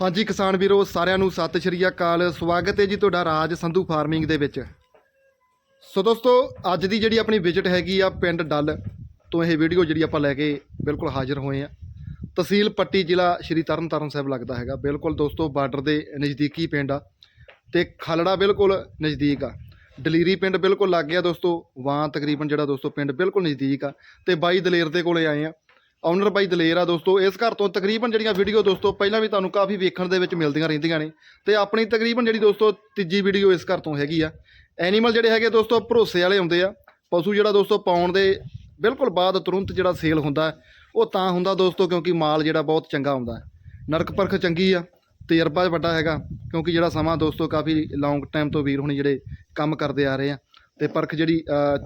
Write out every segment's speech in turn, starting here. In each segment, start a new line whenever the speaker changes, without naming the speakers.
ਹਾਂਜੀ, ਕਿਸਾਨ ਵੀਰੋ, ਸਾਰਿਆਂ ਨੂੰ ਸਤਿ ਸ਼੍ਰੀ ਅਕਾਲ। ਸਵਾਗਤ ਹੈ ਜੀ ਤੁਹਾਡਾ ਰਾਜ ਸੰਧੂ ਫਾਰਮਿੰਗ ਦੇ ਵਿੱਚ। ਸੋ ਦੋਸਤੋ, ਅੱਜ ਦੀ ਜਿਹੜੀ ਆਪਣੀ ਵਿਜ਼ਿਟ ਹੈਗੀ ਆ ਪਿੰਡ ਡੱਲ ਤੋਂ ਇਹ ਵੀਡੀਓ ਜਿਹੜੀ ਆਪਾਂ ਲੈ ਕੇ ਬਿਲਕੁਲ ਹਾਜ਼ਰ ਹੋਏ ਆ। ਤਹਿਸੀਲ ਪੱਟੀ ਜ਼ਿਲ੍ਹਾ ਸ਼੍ਰੀ ਤਰਨਤਾਰਨ ਸਾਹਿਬ ਲੱਗਦਾ ਹੈਗਾ। ਬਿਲਕੁਲ ਦੋਸਤੋ, ਬਾਰਡਰ ਦੇ ਨਜ਼ਦੀਕੀ ਪਿੰਡ ਆ ਤੇ ਖਲੜਾ ਬਿਲਕੁਲ ਨਜ਼ਦੀਕ ਆ। ਦਲੀਰੀ ਪਿੰਡ ਬਿਲਕੁਲ ਲੱਗ ਗਿਆ ਦੋਸਤੋ। ਵਾਂ ਤਕਰੀਬਨ ਜਿਹੜਾ ਦੋਸਤੋ ਪਿੰਡ ਬਿਲਕੁਲ ਨਜ਼ਦੀਕ ਆ ਤੇ ਬਾਈ ਦਲੇਰ ਦੇ ਕੋਲੇ ਆਏ ਆ। ਓਨਰ ਬਾਈ ਦਲੇਰ ਆ ਦੋਸਤੋ, ਇਸ ਘਰ ਤੋਂ ਤਕਰੀਬਨ ਜਿਹੜੀਆਂ ਵੀਡੀਓ ਦੋਸਤੋ, ਪਹਿਲਾਂ ਵੀ ਤੁਹਾਨੂੰ ਕਾਫੀ ਵੇਖਣ ਦੇ ਵਿੱਚ ਮਿਲਦੀਆਂ ਰਹਿੰਦੀਆਂ ਨੇ। ਤੇ ਆਪਣੀ ਤਕਰੀਬਨ ਜਿਹੜੀ ਦੋਸਤੋ, ਤੀਜੀ ਵੀਡੀਓ ਇਸ ਘਰ ਤੋਂ ਹੈਗੀ ਆ। ਐਨੀਮਲ ਜਿਹੜੇ ਹੈਗੇ ਦੋਸਤੋ, ਭਰੋਸੇ ਵਾਲੇ ਹੁੰਦੇ ਆ। ਪਸ਼ੂ ਜਿਹੜਾ ਦੋਸਤੋ, ਪਾਉਣ ਦੇ ਬਿਲਕੁਲ ਬਾਅਦ ਤੁਰੰਤ ਜਿਹੜਾ ਸੇਲ ਹੁੰਦਾ, ਉਹ ਤਾਂ ਹੁੰਦਾ ਦੋਸਤੋ, ਕਿਉਂਕਿ ਮਾਲ ਜਿਹੜਾ ਬਹੁਤ ਚੰਗਾ ਹੁੰਦਾ। ਨਰਕ ਪਰਖ ਚੰਗੀ ਆ, ਤਜਰਬਾ ਵੱਡਾ ਹੈਗਾ, ਕਿਉਂਕਿ ਜਿਹੜਾ ਸਮਾਂ ਦੋਸਤੋ, ਕਾਫੀ ਲੌਂਗ ਟਾਈਮ ਤੋਂ ਵੀਰ ਹੁਣੀ ਜਿਹੜੇ ਕੰਮ ਕਰਦੇ ਆ ਰਹੇ ਆ। ਤੇ ਪਰਖ ਜਿਹੜੀ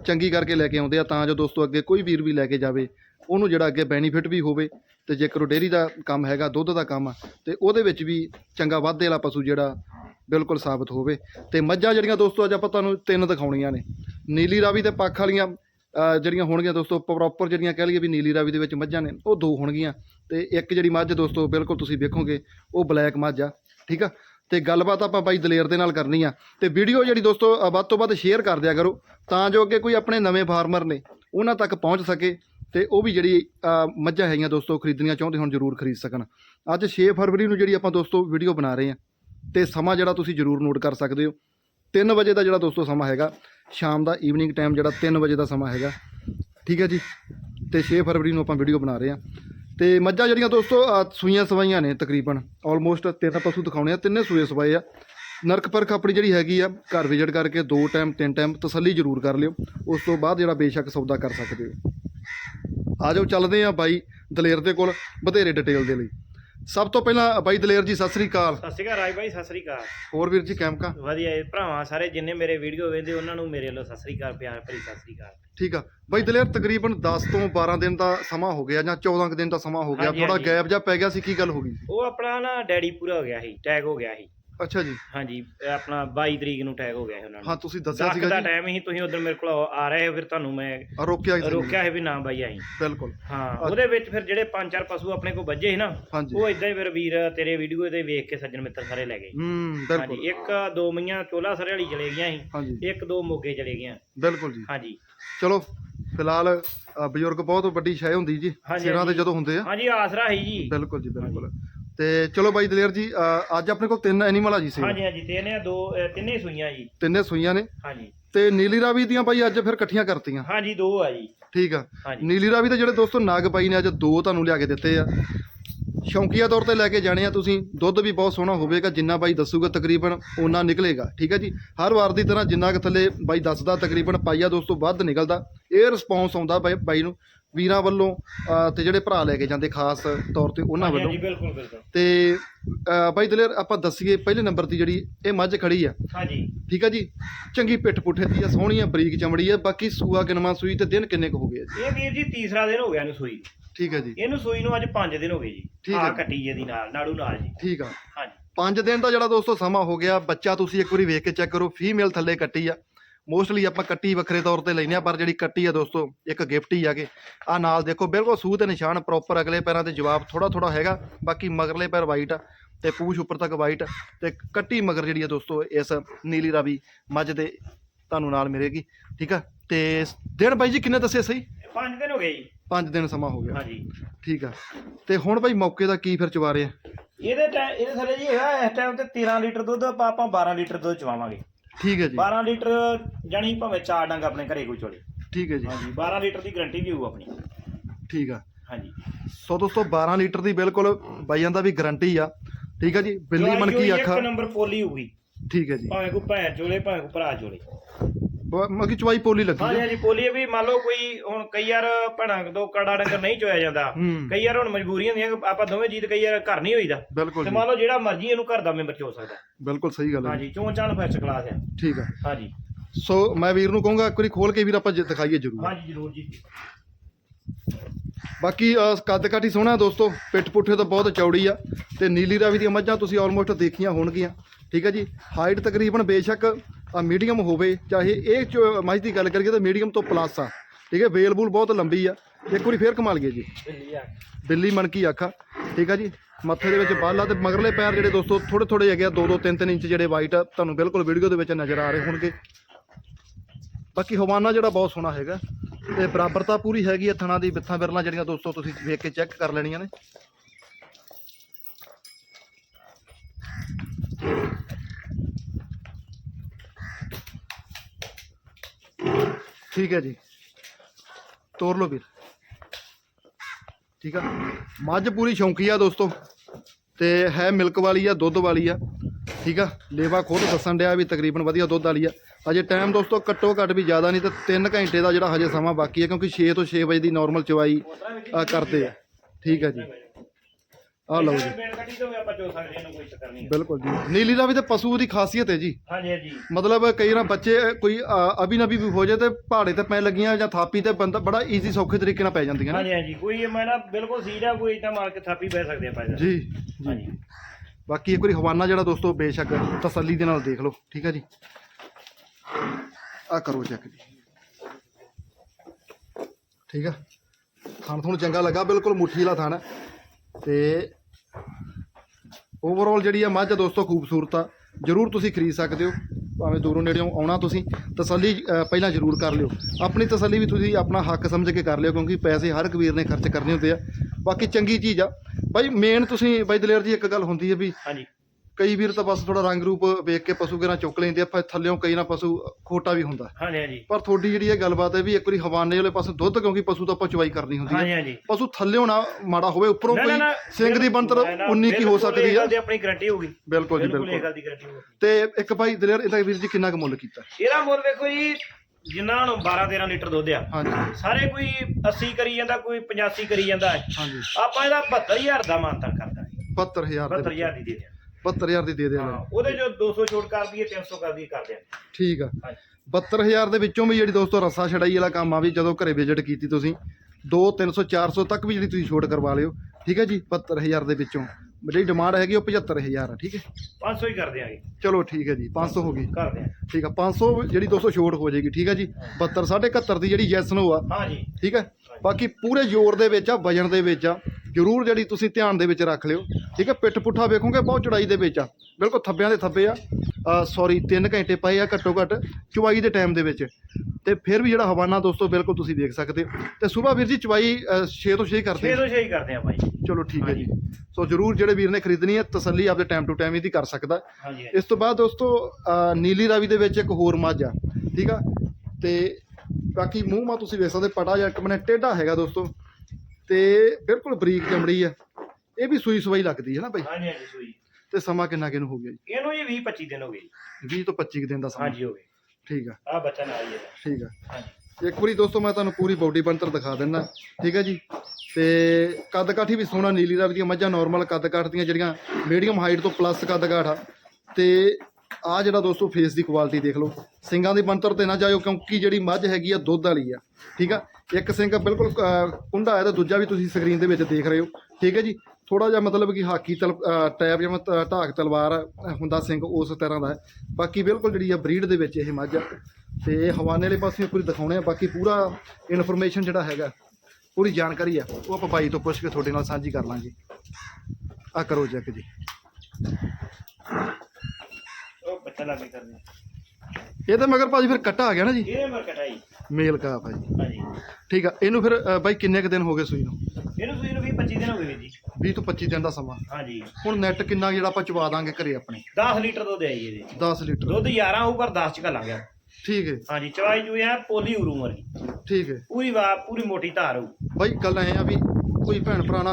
ਚੰਗੀ ਕਰਕੇ ਲੈ ਕੇ ਆਉਂਦੇ ਆ, ਤਾਂ ਜੋ ਦੋਸਤੋ ਅੱਗੇ ਕੋਈ ਵੀਰ ਵੀ ਲੈ ਕੇ ਜਾਵੇ ਉਹਨੂੰ ਜਿਹੜਾ ਅੱਗੇ ਬੈਨੀਫਿਟ ਵੀ ਹੋਵੇ ਤੇ ਜੇਕਰ ਉਹ ਡੇਅਰੀ ਦਾ ਕੰਮ ਹੈਗਾ, ਦੁੱਧ ਦਾ ਕੰਮ ਆ, ਤੇ ਉਹਦੇ ਵਿੱਚ ਵੀ ਚੰਗਾ ਵਾਧੇ ਵਾਲਾ ਪਸ਼ੂ ਜਿਹੜਾ ਬਿਲਕੁਲ ਸਾਬਤ ਹੋਵੇ। ਤੇ ਮੱਝਾਂ ਜਿਹੜੀਆਂ ਦੋਸਤੋ ਅੱਜ ਆਪਾਂ ਤੁਹਾਨੂੰ ਤਿੰਨ ਦਿਖਾਉਣੀਆਂ ਨੇ। ਨੀਲੀ ਰਾਵੀ ਤੇ ਪੱਖ ਵਾਲੀਆਂ ਜਿਹੜੀਆਂ ਹੋਣਗੀਆਂ ਦੋਸਤੋ ਪ੍ਰੋਪਰ ਜਿਹੜੀਆਂ ਕਹਿ ਲਈਏ ਵੀ ਨੀਲੀ ਰਾਵੀ ਦੇ ਵਿੱਚ ਮੱਝਾਂ ਨੇ, ਉਹ ਦੋ ਹੋਣਗੀਆਂ। ਤੇ ਇੱਕ ਜਿਹੜੀ ਮੱਝ ਦੋਸਤੋ, ਬਿਲਕੁਲ ਤੁਸੀਂ ਵੇਖੋਗੇ, ਉਹ ਬਲੈਕ ਮੱਝ ਆ, ਠੀਕ ਆ? ਤੇ ਗੱਲਬਾਤ ਆਪਾਂ ਬਾਈ ਦਲੇਰ ਦੇ ਨਾਲ ਕਰਨੀ ਆ। ਤੇ ਵੀਡੀਓ ਜਿਹੜੀ ਦੋਸਤੋ ਵੱਧ ਤੋਂ ਵੱਧ ਸ਼ੇਅਰ ਕਰ ਦਿਆ ਕਰੋ, ਤਾਂ ਜੋ ਅੱਗੇ ਕੋਈ ਆਪਣੇ ਨਵੇਂ ਫਾਰਮਰ ਨੇ ਉਹਨਾਂ ਤੱਕ ਪਹੁੰਚ ਸਕੇ। ਤੇ ਉਹ ਵੀ ਜਿਹੜੀ ਮੱਝਾਂ ਹੈਗੀਆਂ ਦੋਸਤੋ ਖਰੀਦਣੀਆਂ ਚਾਹੁੰਦੇ ਹੁਣ ਜ਼ਰੂਰ ਖਰੀਦ ਸਕਣ। ਅੱਜ 6 ਫਰਵਰੀ ਨੂੰ ਜਿਹੜੀ ਆਪਾਂ ਦੋਸਤੋ ਵੀਡੀਓ ਬਣਾ ਰਹੇ ਹਾਂ, ਤੇ ਸਮਾਂ ਜਿਹੜਾ ਤੁਸੀਂ ਜ਼ਰੂਰ ਨੋਟ ਕਰ ਸਕਦੇ ਹੋ। 3 ਵਜੇ ਦਾ ਜਿਹੜਾ ਦੋਸਤੋ ਸਮਾਂ ਹੈਗਾ, ਸ਼ਾਮ ਦਾ ਈਵਨਿੰਗ ਟਾਈਮ ਜਿਹੜਾ 3 ਵਜੇ ਦਾ ਸਮਾਂ ਹੈਗਾ। ਠੀਕ ਹੈ ਜੀ? ਤੇ 6 ਫਰਵਰੀ ਨੂੰ ਆਪਾਂ ਵੀਡੀਓ ਬਣਾ ਰਹੇ ਆ ਤੇ ਮੱਝਾਂ ਜਿਹੜੀਆਂ ਦੋਸਤੋ ਸੂਈਆਂ ਸਵਾਈਆਂ ਨੇ ਤਕਰੀਬਨ ਆਲਮੋਸਟ ਤਿੰਨ ਪਸ਼ੂ ਦਿਖਾਉਣੇ ਆ, ਤਿੰਨੇ ਸੂਏ ਸਵਾਏ ਆ। ਨਰਕ ਪਰਖ ਆਪਣੀ ਜਿਹੜੀ ਹੈਗੀ ਆ, ਘਰ ਵਿਜ਼ਿਟ ਕਰਕੇ ਦੋ ਟਾਈਮ ਤਿੰਨ ਟਾਈਮ ਤਸੱਲੀ ਜ਼ਰੂਰ ਕਰ ਲਿਓ। ਉਸ ਤੋਂ ਬਾਅਦ ਜਿਹੜਾ ਬੇਸ਼ੱਕ ਸੌਦਾ ਕਰ ਸਕਦੇ ਹੋ। ਆ ਜਾਓ ਚੱਲਦੇ ਆ ਬਾਈ ਦਲੇਰ ਦੇ ਕੋਲ ਵਧੇਰੇ ਡਿਟੇਲ ਦੇ ਲਈ। ਸਭ ਤੋਂ ਪਹਿਲਾਂ ਬਾਈ ਦਲੇਰ ਜੀ ਸਤਿ ਸ੍ਰੀ ਅਕਾਲ।
ਸਤਿ ਸ਼੍ਰੀ ਅਕਾਲ ਰਾਜ ਭਾਈ ਸਤਿ ਸ਼੍ਰੀ ਅਕਾਲ।
ਹੋਰ ਵੀਰ ਜੀ ਕੈਮਕਾ
ਵਧੀਆ ਜੀ ਭਰਾਵਾਂ ਸਾਰੇ ਜਿੰਨੇ ਮੇਰੇ ਵੀਡੀਓ ਵੇਖਦੇ ਉਹਨਾਂ ਨੂੰ ਮੇਰੇ ਵੱਲੋਂ ਸਤਿ ਸ਼੍ਰੀ ਅਕਾਲ ਪਿਆਰ ਭਰੀ ਸਤਿ ਸ਼੍ਰੀ ਅਕਾਲ।
ਠੀਕ ਆ। ਬਾਈ ਦਲੇਰ ਤਕਰੀਬਨ 10 ਤੋਂ 12 ਦਿਨ ਦਾ ਸਮਾਂ ਹੋ ਗਿਆ ਜਾਂ 14 ਕੁ ਦਿਨ ਦਾ ਸਮਾਂ ਹੋ ਗਿਆ।
ਹਾਂਜੀ,
ਥੋੜਾ
ਹਾਂਜੀ।
ਗੈਪ ਜਿਹਾ ਪੈ ਗਿਆ ਸੀ ਕੀ ਗੱਲ ਹੋ ਗਈ?
ਉਹ ਆਪਣਾ ਨਾ ਡੈਡੀ ਪੂਰਾ ਹੋ ਗਿਆ ਸੀ ਟੈਗ ਹੋ ਗਿਆ ਸੀ।
ਅੱਛਾ ਜੀ।
ਹਾਂਜੀ ਇਹ ਆਪਣਾ 22 ਤਰੀਕ ਨੂੰ ਟੈਗ ਹੋ ਗਿਆ ਸੀ ਉਹਨਾਂ ਨੂੰ।
ਹਾਂ ਤੁਸੀਂ ਦੱਸਿਆ
ਦਸ
ਸੀਗਾ
ਦਾ
ਜੀ।
ਟਾਈਮ ਹੀ ਤੁਸੀਂ ਉਧਰ ਮੇਰੇ ਕੋਲ ਆ ਰਹੇ ਹੋ ਫਿਰ ਤੁਹਾਨੂੰ ਮੈਂ
ਆ ਰੋਕਿਆ ਸੀ
ਰੋਕਿਆ ਹੈ ਵੀ ਨਾ ਬਾਈ ਆਹੀਂ।
ਬਿਲਕੁਲ।
ਹਾਂ ਉਹਦੇ ਵਿੱਚ ਫਿਰ ਜਿਹੜੇ ਪੰਜ ਚਾਰ ਪਸ਼ੂ ਆਪਣੇ ਕੋਲ ਵੱਜੇ ਸੀ ਨਾ
ਹਾਂਜੀ।
ਉਹ ਇਦਾਂ ਹੀ ਫਿਰ ਵੀਰ ਤੇਰੇ ਵੀਡੀਓ ਤੇ ਵੇਖ ਕੇ ਸੱਜਣ ਮਿੱਤਰ ਸਾਰੇ ਲੈ ਗਏ।
ਹੂੰ
ਹਾਂਜੀ
ਬਿਲਕੁਲ
ਇੱਕ ਦੋ ਮਈਆਂ ਚੋਲਾ ਸਰੇ ਵਾਲੀ ਚਲੇ ਗਈਆਂ ਸੀ
ਹਾਂਜੀ।
ਇੱਕ ਦੋ ਮੋਗੇ ਚਲੇ ਗਈਆਂ।
ਬਿਲਕੁਲ ਜੀ।
ਹਾਂਜੀ।
ਚਲੋ ਫਿਲਹਾਲ ਅ, ਬਜ਼ੁਰਗ ਬਹੁਤ ਵੱਡੀ ਸ਼ੈ ਹੁੰਦੀ ਜੀ
ਹਾਂਜੀ,
ਸਿਰਾਂ ਤੇ
ਹਾਂਜੀ।
ਜਦੋਂ ਹੁੰਦੇ ਆ।
ਹਾਂਜੀ ਆਸਰਾ ਹੀ ਜੀ।
ਬਿਲਕੁਲ ਜੀ ਬਿਲਕੁਲ। ਤੇ ਚਲੋ ਬਾਈ ਦਲੇਰ ਜੀ ਅ, ਅੱਜ ਆਪਣੇ ਕੋਲ ਤਿੰਨ ਐਨੀਮਲ ਆ ਜੀ ਸੀ
ਹਾਂਜੀ ਹਾਂਜੀ ਤੇ ਇਹਨੇ ਦੋ ਅਹ ਤਿੰਨੇ ਸੂਈਆਂ ਜੀ।
ਤਿੰਨੇ ਸੂਈਆਂ ਨੇ।
ਹਾਂਜੀ।
ਤੇ ਨੀਲੀ ਰਾਵੀ ਦੀਆਂ ਬਾਈ ਅੱਜ ਫਿਰ ਇਕੱਠੀਆਂ ਕਰਤੀਆਂ।
ਹਾਂਜੀ ਦੋ ਆ ਜੀ।
ਠੀਕ ਆ।
ਹਾਂਜੀ।
ਨੀਲੀ ਰਾਵੀ ਦੇ ਜਿਹੜੇ ਦੋਸਤੋ ਨਾਗ ਬਾਈ ਨੇ ਅੱਜ ਦੋ ਤੁਹਾਨੂੰ ਲਿਆ ਕੇ ਦਿੱਤੇ ਆ। ਸ਼ੌਂਕੀਆ ਤੌਰ ਤੇ ਲੈ ਕੇ ਜਾਣੇ ਆ ਤੁਸੀਂ। ਦੁੱਧ ਵੀ ਬਹੁਤ ਸੋਹਣਾ ਹੋਵੇਗਾ ਜਿੰਨਾ ਬਾਈ ਦੱਸੂਗਾ ਤਕਰੀਬਨ ਓਨਾ ਨਿਕਲੇਗਾ। ਠੀਕ ਹੈ ਜੀ? ਹਰ ਵਾਰ ਦੀ ਤਰ੍ਹਾਂ ਜਿੰਨਾ ਕੁ ਥੱਲੇ ਬਾਈ ਦੱਸਦਾ ਤਕਰੀਬਨ ਪਾਈਆ ਦੋਸਤੋ ਵੱਧ ਨਿਕਲਦਾ। ਇਹ ਰਿਸਪੌਂਸ ਆਉਂਦਾ ਬਾਈ ਬਾਈ ਨੂੰ। ਵੀਰਾਂ ਵੱਲੋਂ ਤੇ ਜਿਹੜੇ ਭਰਾ ਲੈ ਕੇ ਜਾਂਦੇ ਖਾਸ ਤੌਰ ਤੇ ਉਹਨਾਂ ਵੱਲੋਂ।
ਹਾਂਜੀ ਬਿਲਕੁਲ ਬਿਲਕੁਲ।
ਤੇ ਬਾਈ ਦਲੇਰ ਆਪਾਂ ਦੱਸੀਏ ਪਹਿਲੇ ਨੰਬਰ ਦੀ ਜਿਹੜੀ ਇਹ ਮੱਝ ਖੜੀ ਆ।
ਹਾਂਜੀ।
ਠੀਕ ਆ ਜੀ? ਚੰਗੀ ਪਿੱਠ ਪੁੱਠੇ ਦੀ ਆ ਸੋਹਣੀ ਆ ਬਰੀਕ ਚਮੜੀ ਆ ਬਾਕੀ ਸੂਆ ਕਿਨਮਾ ਸੂਈ ਤੇ ਦਿਨ ਕਿੰਨੇ ਕੁ ਹੋ ਗਏ ਆ ਜੀ?
ਇਹ ਵੀਰ ਜੀ ਤੀਸਰਾ ਦਿਨ ਹੋ ਗਿਆ ਇਹਨੂੰ ਸੂਈ
ਠੀਕ ਹੈ ਜੀ।
ਇਹਨੂੰ ਸੂਈ ਨੂੰ ਅੱਜ 5 ਦਿਨ ਹੋ ਗਏ ਜੀ
ਠੀਕ
ਆ
ਹੈ।
ਕੱਟੀ ਜਿਹਦੀ ਨਾਲ ਨਾੜੂ ਨਾਲ ਜੀ।
ਠੀਕ ਆ।
ਹਾਂਜੀ।
ਪੰਜ ਦਿਨ ਦਾ ਜਿਹੜਾ ਦੋਸਤੋ ਸਮਾਂ ਹੋ ਗਿਆ ਬੱਚਾ ਤੁਸੀਂ ਇੱਕ ਵਾਰੀ ਵੇਖ ਕੇ ਚੈੱਕ ਕਰੋ ਫੀਮੇਲ ਥੱਲੇ ਕੱਟੀ ਆ। ਮੋਸਟਲੀ ਆਪਾਂ ਕੱਟੀ ਵੱਖਰੇ ਤੌਰ ਤੇ ਲੈਨੇ ਆ ਪਰ ਜਿਹੜੀ ਕੱਟੀ ਆ ਦੋਸਤੋ ਇੱਕ ਗਿਫਟ ਹੀ ਆ ਕੇ ਆ ਨਾਲ ਦੇਖੋ ਬਿਲਕੁਲ ਸੂਹ ਤੇ ਨਿਸ਼ਾਨ ਪ੍ਰੋਪਰ ਅਗਲੇ ਪੈਰਾਂ ਤੇ ਜਵਾਬ ਥੋੜਾ ਥੋੜਾ ਹੈਗਾ ਬਾਕੀ ਮਗਰਲੇ ਪੈਰ ਵਾਈਟ ਆ ਤੇ ਪੂਛ ਉੱਪਰ ਤੱਕ ਵਾਈਟ ਤੇ ਕੱਟੀ ਮਗਰ ਜਿਹੜੀ ਆ ਦੋਸਤੋ ਇਸ ਨੀਲੀ ਰਾਵੀ ਮੱਝ ਦੇ ਤੁਹਾਨੂੰ ਨਾਲ ਮਿਲੇਗੀ ਠੀਕ ਆ? ਤੇ ਦਿਨ ਬਾਈ ਜੀ ਕਿੰਨੇ ਦੱਸੇ ਸਹੀ?
5 ਦਿਨ ਹੋ ਗਏ ਜੀ।
ਪੰਜ ਦਿਨ ਸਮਾਂ ਹੋ ਗਿਆ।
ਹਾਂਜੀ।
ਠੀਕ ਆ। ਤੇ ਹੁਣ ਬਾਈ ਮੌਕੇ ਦਾ ਕੀ ਫਿਰ ਚਵਾ ਰਹੇ ਆ?
ਇਹਦੇ ਟੈ ਇਹਦੇ ਥੱਲੇ ਜੀ ਹੈਗਾ ਇਸ ਟਾਈਮ ਤੇ 13 ਲੀਟਰ ਦੁੱਧ ਆਪਾਂ ਆਪਾਂ 12 ਲੀਟਰ ਦੁੱਧ ਚਵਾਵਾਂਗੇ।
ਠੀਕ ਹੈ ਜੀ।
12 ਲੀਟਰ ਜਾਣੀ ਭਾਵੇਂ ਚਾਰ ਡੰਗ ਆਪਣੇ ਘਰੇ ਕੋਈ ਚੋਲੇ।
ਠੀਕ ਹੈ ਜੀ।
ਹਾਂਜੀ 12 ਲੀਟਰ ਦੀ ਗਰੰਟੀ ਵੀ ਹੋਊ ਆਪਣੀ।
ਠੀਕ ਆ।
ਹਾਂਜੀ।
ਸੋ ਦੋਸਤੋ 12 ਲੀਟਰ ਦੀ ਬਿਲਕੁਲ ਬਾਈਆਂ ਦਾ ਵੀ ਗਾਰੰਟੀ ਆ। ਠੀਕ ਆ ਜੀ ਬਿੱਲੀ
ਚਵਾਈ
ਮਨ ਕੀ
ਹੋਈ
ਅੱਖਾਂ।
ਇੱਕ ਨੰਬਰ ਪੋਲੀ ਹੋਊਗੀ।
ਠੀਕ ਹੈ ਜੀ।
ਭਾਵੇਂ ਕੋਈ ਭੈਣ ਚੋਲੇ ਭਾਵੇਂ ਕੋਈ ਭਰਾ ਚੋਲੇ।
ਮਗੀ ਚਵਾਈ ਪੋਲੀ ਲੱਗੀ
ਹਾਂਜੀ
ਆ।
ਹਾਂਜੀ ਪੋਲੀ ਵੀ ਮੰਨ ਲਓ ਕੋਈ ਹੁਣ ਕਈ ਵਾਰ ਭੈਣਾਂ ਤੋਂ ਕੜਾ ਡੰਗਰ ਨਹੀਂ ਚੋਇਆ ਜਾਂਦਾ
ਹੂੰ।
ਕਈ ਵਾਰ ਹੁਣ ਮਜਬੂਰੀਆਂ ਹੁੰਦੀਆਂ ਕਿ ਆਪਾਂ ਦੋਵੇਂ ਜੀਤ ਕਈ ਵਾਰ ਘਰ ਨਹੀਂ ਹੋਈਦਾ।
ਬਿਲਕੁਲ
ਤੇ
ਜੀ।
ਮੰਨ ਲਓ ਜਿਹੜਾ ਮਰਜ਼ੀ ਇਹਨੂੰ ਘਰ ਦਾ ਮੈਂਬਰ ਚੋ ਸਕਦਾ।
ਬਿਲਕੁਲ ਸਹੀ ਗੱਲ ਹੈ ਜੀ।
ਹਾਂਜੀ ਚੋਣ ਚਾਣ ਫਸਟ ਕਲਾਸ ਆ
ਠੀਕ ਆ
ਹਾਂਜੀ।
ਸੋ ਮੈਂ ਵੀਰ ਨੂੰ ਕਹੂੰਗਾ ਇੱਕ ਵਾਰੀ ਖੋਲ ਕੇ ਵੀਰ ਆਪਾਂ ਜ- ਦਿਖਾਈਏ ਜ਼ਰੂਰ।
ਹਾਂਜੀ ਜ਼ਰੂਰ ਜੀ।
ਬਾਕੀ ਅਹ, ਕੱਦ ਕਾਠੀ ਸੋਹਣਾ ਦੋਸਤੋ ਪਿੱਠ ਪੁੱਠੇ ਤਾਂ ਬਹੁਤ ਚੌੜੀ ਆ ਤੇ ਨੀਲੀ ਰਾਵੀ ਦੀਆਂ ਮੱਝਾਂ ਤੁਸੀਂ ਆਲਮੋਸਟ ਦੇਖੀਆਂ ਹੋਣਗੀਆਂ। ਠੀਕ ਹੈ ਜੀ। ਹਾਈਟ ਤਕਰੀਬਨ ਬੇਸ਼ੱਕ ਮੀਡੀਅਮ ਹੋਵੇ, ਚਾਹੇ ਇਹ ਚ- ਮੱਝ ਦੀ ਗੱਲ ਕਰੀਏ ਤਾਂ ਮੀਡੀਅਮ ਤੋਂ ਪਲੱਸ ਆ। ਠੀਕ ਹੈ, ਵੇਲ ਬੂਲ ਬਹੁਤ ਲੰਬੀ ਆ। ਇੱਕ ਵਾਰੀ ਫੇਰ ਕਮਾ ਲਈਏ ਜੀ। ਦਿੱਲੀ ਮਣਕੀ ਆਖਾ। ਠੀਕ ਆ ਜੀ, ਮੱਥੇ ਦੇ ਵਿੱਚ ਬਾਲਾ ਤੇ ਮਗਰਲੇ ਪੈਰ ਜਿਹੜੇ ਦੋਸਤੋ ਥੋੜੇ ਥੋੜੇ ਹੈਗੇ ਆ 2 2 3 3 ਇੰਚ ਜਿਹੜੇ ਵਾਈਟ ਆ, ਤੁਹਾਨੂੰ ਬਿਲਕੁਲ ਵੀਡੀਓ ਦੇ ਵਿੱਚ ਨਜ਼ਰ ਆ ਰਹੇ ਹੋਣਗੇ। ਬਾਕੀ ਹਵਾਨਾ ਜਿਹੜਾ ਬਹੁਤ ਸੋਹਣਾ ਹੈਗਾ, ਤੇ ਬਰਾਬਰਤਾ ਪੂਰੀ ਹੈਗੀ ਆ ਥਣਾ ਦੀ, ਬਿੱਥਾਂ ਬਿਰਲਾਂ ਜਿਹੜੀਆਂ ਦੋਸਤੋ ਤੁਸੀਂ ਵੇਖ ਕੇ ਚੈੱਕ ਕਰ ਲੈਣੀਆਂ ਨੇ। ਠੀਕ ਹੈ ਜੀ। ਤੋਰ ਲਓ ਵੀਰ। ਠੀਕ ਆ। ਮੱਝ ਪੂਰੀ ਸ਼ੌਂਕੀ ਆ ਦੋਸਤੋ। ਤੇ ਹੈ ਮਿਲਕ ਵਾਲੀ ਆ, ਦੁੱਧ ਵਾਲੀ ਆ। ਠੀਕ ਆ। ਲੇਵਾ ਖੁਦ ਦੱਸਣ ਡਿਆ ਵੀ ਤਕਰੀਬਨ ਵਧੀਆ ਦੁੱਧ ਵਾਲੀ ਆ। ਅਜੇ ਟਾਈਮ ਦੋਸਤੋ ਘੱਟੋ ਘੱਟ ਵੀ ਜ਼ਿਆਦਾ ਨਹੀਂ ਤਾਂ 3 ਘੰਟੇ ਦਾ ਜਿਹੜਾ ਹਜੇ ਸਮਾਂ ਬਾਕੀ ਹੈ ਕਿਉਂਕਿ 6 ਤੋਂ 6 ਵਜੇ ਦੀ ਨਾਰਮਲ ਚਵਾਈ ਕਰਦੇ ਆ। ਠੀਕ ਆ ਜੀ। ਆ ਲਓ ਜੀ।
ਬੇਲ ਕੱਢੀ ਤੋਂ ਵੀ ਆਪਾਂ ਚੋ ਸਕਦੇ ਇਹਨੂੰ ਕੋਈ ਚੱਕਰ ਨਹੀਂ।
ਬਿਲਕੁਲ ਜੀ। ਨੀਲੀ ਦਾ ਵੀ ਤੇ ਪਸ਼ੂ ਦੀ ਖਾਸੀਅਤ ਹੈ ਜੀ।
ਹਾਂਜੀ ਹਾਂਜੀ।
ਮਤਲਬ ਕਈ ਵਾਰ ਬੱਚੇ ਕੋਈ ਅਭੀ ਨਬੀ ਵੀ ਹੋ ਜਾਏ ਤੇ ਪਹਾੜੇ ਤੇ ਪੈ ਲੱਗੀਆਂ ਜਾਂ ਥਾਪੀ ਤੇ ਬੰਦਾ ਬੜਾ ਈਜ਼ੀ ਸੌਖੇ ਤਰੀਕੇ ਨਾਲ ਪੈ ਜਾਂਦੀਆਂ ਨੇ।
ਹਾਂਜੀ ਹਾਂਜੀ। ਕੋਈ ਮੈਂ ਨਾ ਬਿਲਕੁਲ ਸੀਧਾ ਕੋਈ ਇਦਾਂ ਮਾਰ ਕੇ ਥਾਪੀ ਬਹਿ ਸਕਦੇ ਆਪਾਂ ਇਹਦੇ।
ਜੀ ਜੀ।
ਹਾਂਜੀ।
ਬਾਕੀ ਇੱਕ ਵਾਰੀ ਹਵਾਨਾ ਜਿਹੜਾ ਦੋਸਤੋ ਬੇਸ਼ੱਕ ਤਸੱਲੀ ਦੇ ਨਾਲ ਦੇਖ ਲਓ। ਠੀਕ ਹੈ ਜੀ? ਆ ਕਰੋ ਚੈੱਕ ਜੀ। ਠੀਕ ਆ? ਥਣ ਤੁਹਾਨੂੰ ਚੰਗਾ ਲੱਗਾ। ਬਿਲਕੁਲ ਮੁੱਠੀ ਵਾਲਾ ਥਣ ਹੈ। ਤੇ ਓਵਰਆਲ ਜਿਹੜੀ ਆ ਮੱਝ ਦੋਸਤੋ, ਖੂਬਸੂਰਤ ਆ। ਜਰੂਰ ਤੁਸੀਂ ਖਰੀਦ ਸਕਦੇ ਹੋ। ਭਾਵੇਂ ਦੂਰੋਂ ਨੇੜਿਓਂ ਆਉਣਾ ਤੁਸੀਂ, ਤਸੱਲੀ ਪਹਿਲਾਂ ਜ਼ਰੂਰ ਕਰ ਲਿਓ। ਆਪਣੀ ਤਸੱਲੀ ਵੀ ਤੁਸੀਂ ਆਪਣਾ ਹੱਕ ਸਮਝ ਕੇ ਕਰ ਲਿਓ, ਕਿਉਂਕਿ ਪੈਸੇ ਹਰ ਕਬੀਰ ਨੇ ਖਰਚ ਕਰਨੇ ਹੁੰਦੇ ਆ। ਬਾਕੀ ਚੰਗੀ ਚੀਜ਼ ਆ। ਬਾਈ ਮੇਨ ਤੁਸੀਂ, ਬਾਈ ਦਲੇਰ ਜੀ, ਇੱਕ ਗੱਲ ਹੁੰਦੀ ਹੈ ਵੀ
ਹਾਂਜੀ।
ਕਈ ਵੀਰ ਤਾਂ ਬਸ ਥੋੜਾ ਰੰਗ ਰੂਪ ਵੇਖ ਕੇ ਪਸ਼ੂ ਕਿਹਨਾਂ ਚੁੱਕ ਲੈਂਦੇ ਆ ਪਰ ਥੱਲਿਓਂ ਕਈ ਨਾ ਪਸ਼ੂ ਖੋਟਾ ਵੀ ਹੁੰਦਾ।
ਹਾਂਜੀ ਹਾਂਜੀ।
ਪਰ ਤੁਹਾਡੀ ਜਿਹੜੀ ਇਹ ਗੱਲਬਾਤ ਹੈ ਵੀ ਇੱਕ ਵਾਰੀ ਹਵਾਨੇ ਵਾਲੇ ਪਾਸੇ ਦੁੱਧ ਕਿਉਂਕਿ ਪਸ਼ੂ ਤਾਂ ਆਪਾਂ ਚੁਵਾਈ ਕਰਨੀ ਹੁੰਦੀ
ਹਾਂਜੀ
ਹੈ
ਹਾਂਜੀ।
ਪਸ਼ੂ ਥੱਲਿਓਂ ਨਾ ਮਾੜਾ ਹੋਵੇ ਉੱਪਰੋਂ ਕੋਈ ਸਿੰਘ ਦੀ ਬਣਤਰ
ਨਾ, ਨਾ,
19 ਕੀ ਹੋ ਸਕਦੀ ਆ।
ਆਪਣੀ ਗਾਰੰਟੀ ਹੋਗੀ
ਬਿਲਕੁਲ ਜੀ
ਬਿਲਕੁਲ ਇਹ
ਬਿਲਕੁਲ।
ਗੱਲ ਦੀ ਗਾਰੰਟੀ ਹੋਗੀ
ਤੇ ਇੱਕ ਭਾਈ ਦਲੇਰ ਇਹਦਾ ਵੀਰ ਜੀ ਕਿੰਨਾ ਕੁ ਮੁੱਲ ਕੀਤਾ?
ਇਹਦਾ ਮੁੱਲ ਵੇਖੋ ਜੀ ਜਿੰਨਾ ਨੂੰ 12 13 ਲੀਟਰ ਦੁੱਧ ਆ।
ਹਾਂਜੀ।
ਸਾਰੇ ਕੋਈ 80 ਕਰੀ ਜਾਂਦਾ ਕੋਈ 85 ਕਰੀ ਜਾਂਦਾ ਹੈ।
ਹਾਂਜੀ।
ਆਪਾਂ ਇਹਦਾ 72000 ਦਾ ਮਾਨਤਾਨ ਕਰਦਾ।
72000 ਦੇ
72000 ਦੀ ਦੇ ਦਿਆਂ
72000 ਦੀ ਦੇ ਦੇ
ਹਾਂ ਉਹਦੇ ਜੋ 200 ਛੋਟ ਕਰ ਦਈਏ 300 ਕਰ ਦਈਏ ਕਰ ਦਿਆਂ
ਠੀਕ ਆ।
ਹਾਂਜੀ।
72000 ਦੇ ਵਿੱਚੋਂ ਵੀ ਜਿਹੜੀ ਦੋਸਤੋ ਰੱਸਾ ਛੜਾਈ ਵਾਲਾ ਕੰਮ ਆ ਵੀ ਜਦੋਂ ਘਰੇ ਵਿਜ਼ਿਟ ਕੀਤੀ ਤੁਸੀਂ 2 300 400 ਤੱਕ ਵੀ ਜਿਹੜੀ ਤੁਸੀਂ ਛੋਟ ਕਰਵਾ ਲਿਓ। ਠੀਕ ਹੈ ਜੀ 72000 ਦੇ ਵਿੱਚੋਂ। ਜਿਹੜੀ ਡਿਮਾਂਡ ਹੈਗੀ ਉਹ 75000 ਆ ਠੀਕ ਹੈ
500 ਹੀ ਕਰ ਦਿਆਂਗੇ।
ਚਲੋ ਠੀਕ ਹੈ ਜੀ 500 ਹੋ ਗਈ।
ਕਰ ਦਿਆਂ
ਠੀਕ ਆ 500 ਜਿਹੜੀ 200 ਛੋਟ ਹੋ ਜਾਏਗੀ ਠੀਕ ਹੈ ਜੀ। 72 71 ਦੀ ਜਿਹੜੀ ਜੈਸਨ ਹੋ ਆ
ਹਾਂ ਜੀ।
ਠੀਕ ਹੈ ਬਾਕੀ ਪੂਰੇ ਜ਼ੋਰ ਦੇ ਵਿੱਚ ਆ ਵਜਨ ਦੇ ਵਿੱਚ ਆ। ਜ਼ਰੂਰ ਜਿਹੜੀ ਤੁਸੀਂ ਧਿਆਨ ਦੇ ਵਿੱਚ ਰੱਖ ਲਿਓ। ਠੀਕ ਹੈ ਪਿੱਠ ਪੁੱਠਾ ਵੇਖੋਗੇ ਬਹੁਤ ਚੜਾਈ ਦੇ ਵਿੱਚ ਆ। ਬਿਲਕੁਲ ਥੱਬਿਆਂ ਦੇ ਥੱਬੇ ਆ। ਸੌਰੀ 3 ਘੰਟੇ ਪਏ ਆ ਘੱਟੋ ਘੱਟ ਚੁਵਾਈ ਦੇ ਟਾਈਮ ਦੇ ਵਿੱਚ। ਤੇ ਫਿਰ ਵੀ ਜਿਹੜਾ ਹਵਾਨਾ ਦੋਸਤੋ ਬਿਲਕੁਲ ਤੁਸੀਂ ਦੇਖ ਸਕਦੇ ਹੋ। ਤੇ ਸਵੇਰ ਵੀਰ ਜੀ ਚੁਵਾਈ 6 ਤੋਂ 6 ਕਰਦੇ
6
ਆ।
ਤੋਂ 6 ਹੀ ਕਰਦੇ ਆ ਭਾਈ
ਚਲੋ ਠੀਕ ਹੈ ਜੀ। ਸੋ ਜ਼ਰੂਰ ਜਿਹੜੇ ਵੀਰ ਨੇ ਖਰੀਦਣੀ ਹੈ ਤਸੱਲੀ ਆਪਦੇ ਟਾਈਮ ਟੂ ਟਾਈਮ ਇਹਦੀ ਕਰ ਸਕਦਾ। ਇਸ ਤੋਂ ਬਾਅਦ ਦੋਸਤੋ ਨੀਲੀ ਰਾਵੀ ਦੇ ਵਿੱਚ ਇੱਕ ਹੋਰ ਮੱਝ ਆ। ਠੀਕ ਆ? ਤੇ ਬਾਕੀ ਮੂੰਹ ਮਾ ਤੁਸੀਂ ਵੇਖ ਸਕਦੇ ਪਟਾ ਜਾਂ ਇੱਕ ਮਨੇ ਟੇਢਾ ਹੈਗਾ ਦੋਸਤੋ। ਤੇ ਬਿਲਕੁਲ ਬਰੀਕ ਚਮੜੀ ਆ। ਇਹ ਵੀ ਸੂਈ ਸਵਾਈ ਲੱਗਦੀ ਹੈ ਨਾ ਬਾਈ?
ਹਾਂਜੀ ਹਾਂਜੀ ਸੂਈ।
ਤੇ ਸਮਾਂ ਕਿੰਨਾ ਕਿਨੂੰ ਹੋ ਗਿਆ
ਇਹਨੂੰ ਜੀ 20 25 ਦਿਨ ਹੋ ਗਏ ਜੀ।
20 ਤੋਂ 25 ਕੁ ਦਿਨ ਦਾ ਸਮਾਂ।
ਹਾਂਜੀ ਹੋ ਗਏ।
ਠੀਕ ਆ।
ਆ ਬੱਚਾ ਨਾਲ ਹੀ
ਠੀਕ ਆ।
ਹਾਂਜੀ।
ਇੱਕ ਵਾਰੀ ਦੋਸਤੋ ਮੈਂ ਤੁਹਾਨੂੰ ਪੂਰੀ ਬਾਡੀ ਬਣਤਰ ਦਿਖਾ ਦਿੰਦਾ। ਠੀਕ ਹੈ ਜੀ? ਤੇ ਕੱਦ ਕਾਠੀ ਵੀ ਸੋਹਣਾ ਨੀਲੀ ਰਾਵੀ ਦੀਆਂ ਮੱਝਾਂ ਨਾਰਮਲ ਕੱਦ ਕਾਠ ਦੀਆਂ ਜਿਹੜੀਆਂ ਮੀਡੀਅਮ ਹਾਈਟ ਤੋਂ ਪਲੱਸ ਕੱਦ ਕਾਠ ਆ। ਤੇ ਆ ਜਿਹੜਾ ਦੋਸਤੋ ਫੇਸ ਦੀ ਕੁਆਲਿਟੀ ਦੇਖ ਲਓ। ਸਿੰਗਾਂ ਦੀ ਬਣਤਰ ਤੇ ਨਾ ਜਾਇਓ ਕਿਉਂਕਿ ਜਿਹੜੀ ਮੱਝ ਹੈਗੀ ਆ ਦੁੱਧ ਵਾਲੀ ਆ। ਠੀਕ ਆ? ਇੱਕ ਸਿੰਘ ਬਿਲਕੁਲ ਕੁੰਡਾ ਹੈ ਤੇ ਦੂਜਾ ਵੀ ਤੁਸੀਂ ਸਕਰੀਨ ਦੇ ਵਿੱਚ ਦੇਖ ਰਹੇ ਹੋ। ਠੀਕ ਹੈ ਜੀ? ਥੋੜਾ ਜਿਹਾ ਮਤਲਬ ਕਿ ਹਾਕੀ ਤਲ ਟੈਬ ਜਿਵੇਂ ਢਾਕ ਤਲਵਾਰ ਹੁੰਦਾ ਸਿੰਘ ਉਸ ਤਰ੍ਹਾਂ ਦਾ ਹੈ। ਬਾਕੀ ਬਿਲਕੁਲ ਜਿਹੜੀ ਆ ਬਰੀਡ ਦੇ ਵਿੱਚ ਇਹ ਮੱਝ ਆ। ਤੇ ਇਹ ਹਵਾਨੇ ਵਾਲੇ ਪਾਸੇ ਪੂਰੀ ਦਿਖਾਉਣੇ ਆ। ਬਾਕੀ ਪੂਰਾ ਇਨਫੋਰਮੇਸ਼ਨ ਜਿਹੜਾ ਹੈਗਾ ਪੂਰੀ ਜਾਣਕਾਰੀ ਆ ਉਹ ਆਪਾਂ ਬਾਈ ਤੋਂ ਪੁੱਛ ਕੇ ਤੁਹਾਡੇ ਨਾਲ ਸਾਂਝੀ ਕਰ ਲਾਂਗੇ। ਆ ਕਰੋ ਚੈੱਕ ਜੀ।
ਉਹ ਬੱਚਾ ਲੱਗੇ ਕਰਦੇ
ਇਹ ਤਾਂ ਮਗਰ ਭਾਜੀ ਫਿਰ ਕੱਟਾ ਆ ਗਿਆ ਨਾ ਜੀ?
ਇਹਦੇ ਮਰ ਕਟਾਈ
ਮੇਲ ਕਾ ਭਾਜੀ। ਠੀਕ ਆ ਇਹਨੂੰ ਫਿਰ ਅ, ਬਾਈ ਕਿੰਨੇ ਕੁ ਦਿਨ ਹੋ ਗਏ ਸੂਈ ਨੂੰ?
ਇਹਨੂੰ ਸੂਈ ਨੂੰ 20 25 ਦਿਨ ਹੋ ਗਏ ਜੀ।
20 ਤੋਂ 25 ਦਿਨ ਦਾ ਸਮਾਂ।
ਹਾਂਜੀ।
ਹੁਣ ਨੈਟ ਕਿੰਨਾ ਜਿਹੜਾ ਆਪਾਂ ਚਵਾ ਦਾਂਗੇ ਘਰੇ ਆਪਣੇ?
10 ਲੀਟਰ ਦੁੱਧ ਆਈ ਇਹਦੇ
10 ਲੀਟਰ।
ਦੁੱਧ 11 ਹੋਊ ਪਰ 10 ਚ ਘਲਾਂਗੇ
ਠੀਕ ਹੈ
ਹਾਂਜੀ ਚਵਾਈ ਜੂ ਐ ਪੋਲੀ ਉਰੂ ਵਰਗੀ
ਠੀਕ ਹੈ
ਪੂਰੀ ਵਾ ਪੂਰੀ ਮੋਟੀ ਧਾਰ ਹੋਊ।
ਬਾਈ ਗੱਲ ਐ ਆ ਵੀ ਕੋਈ ਭੈਣ ਭਰਾ ਨਾ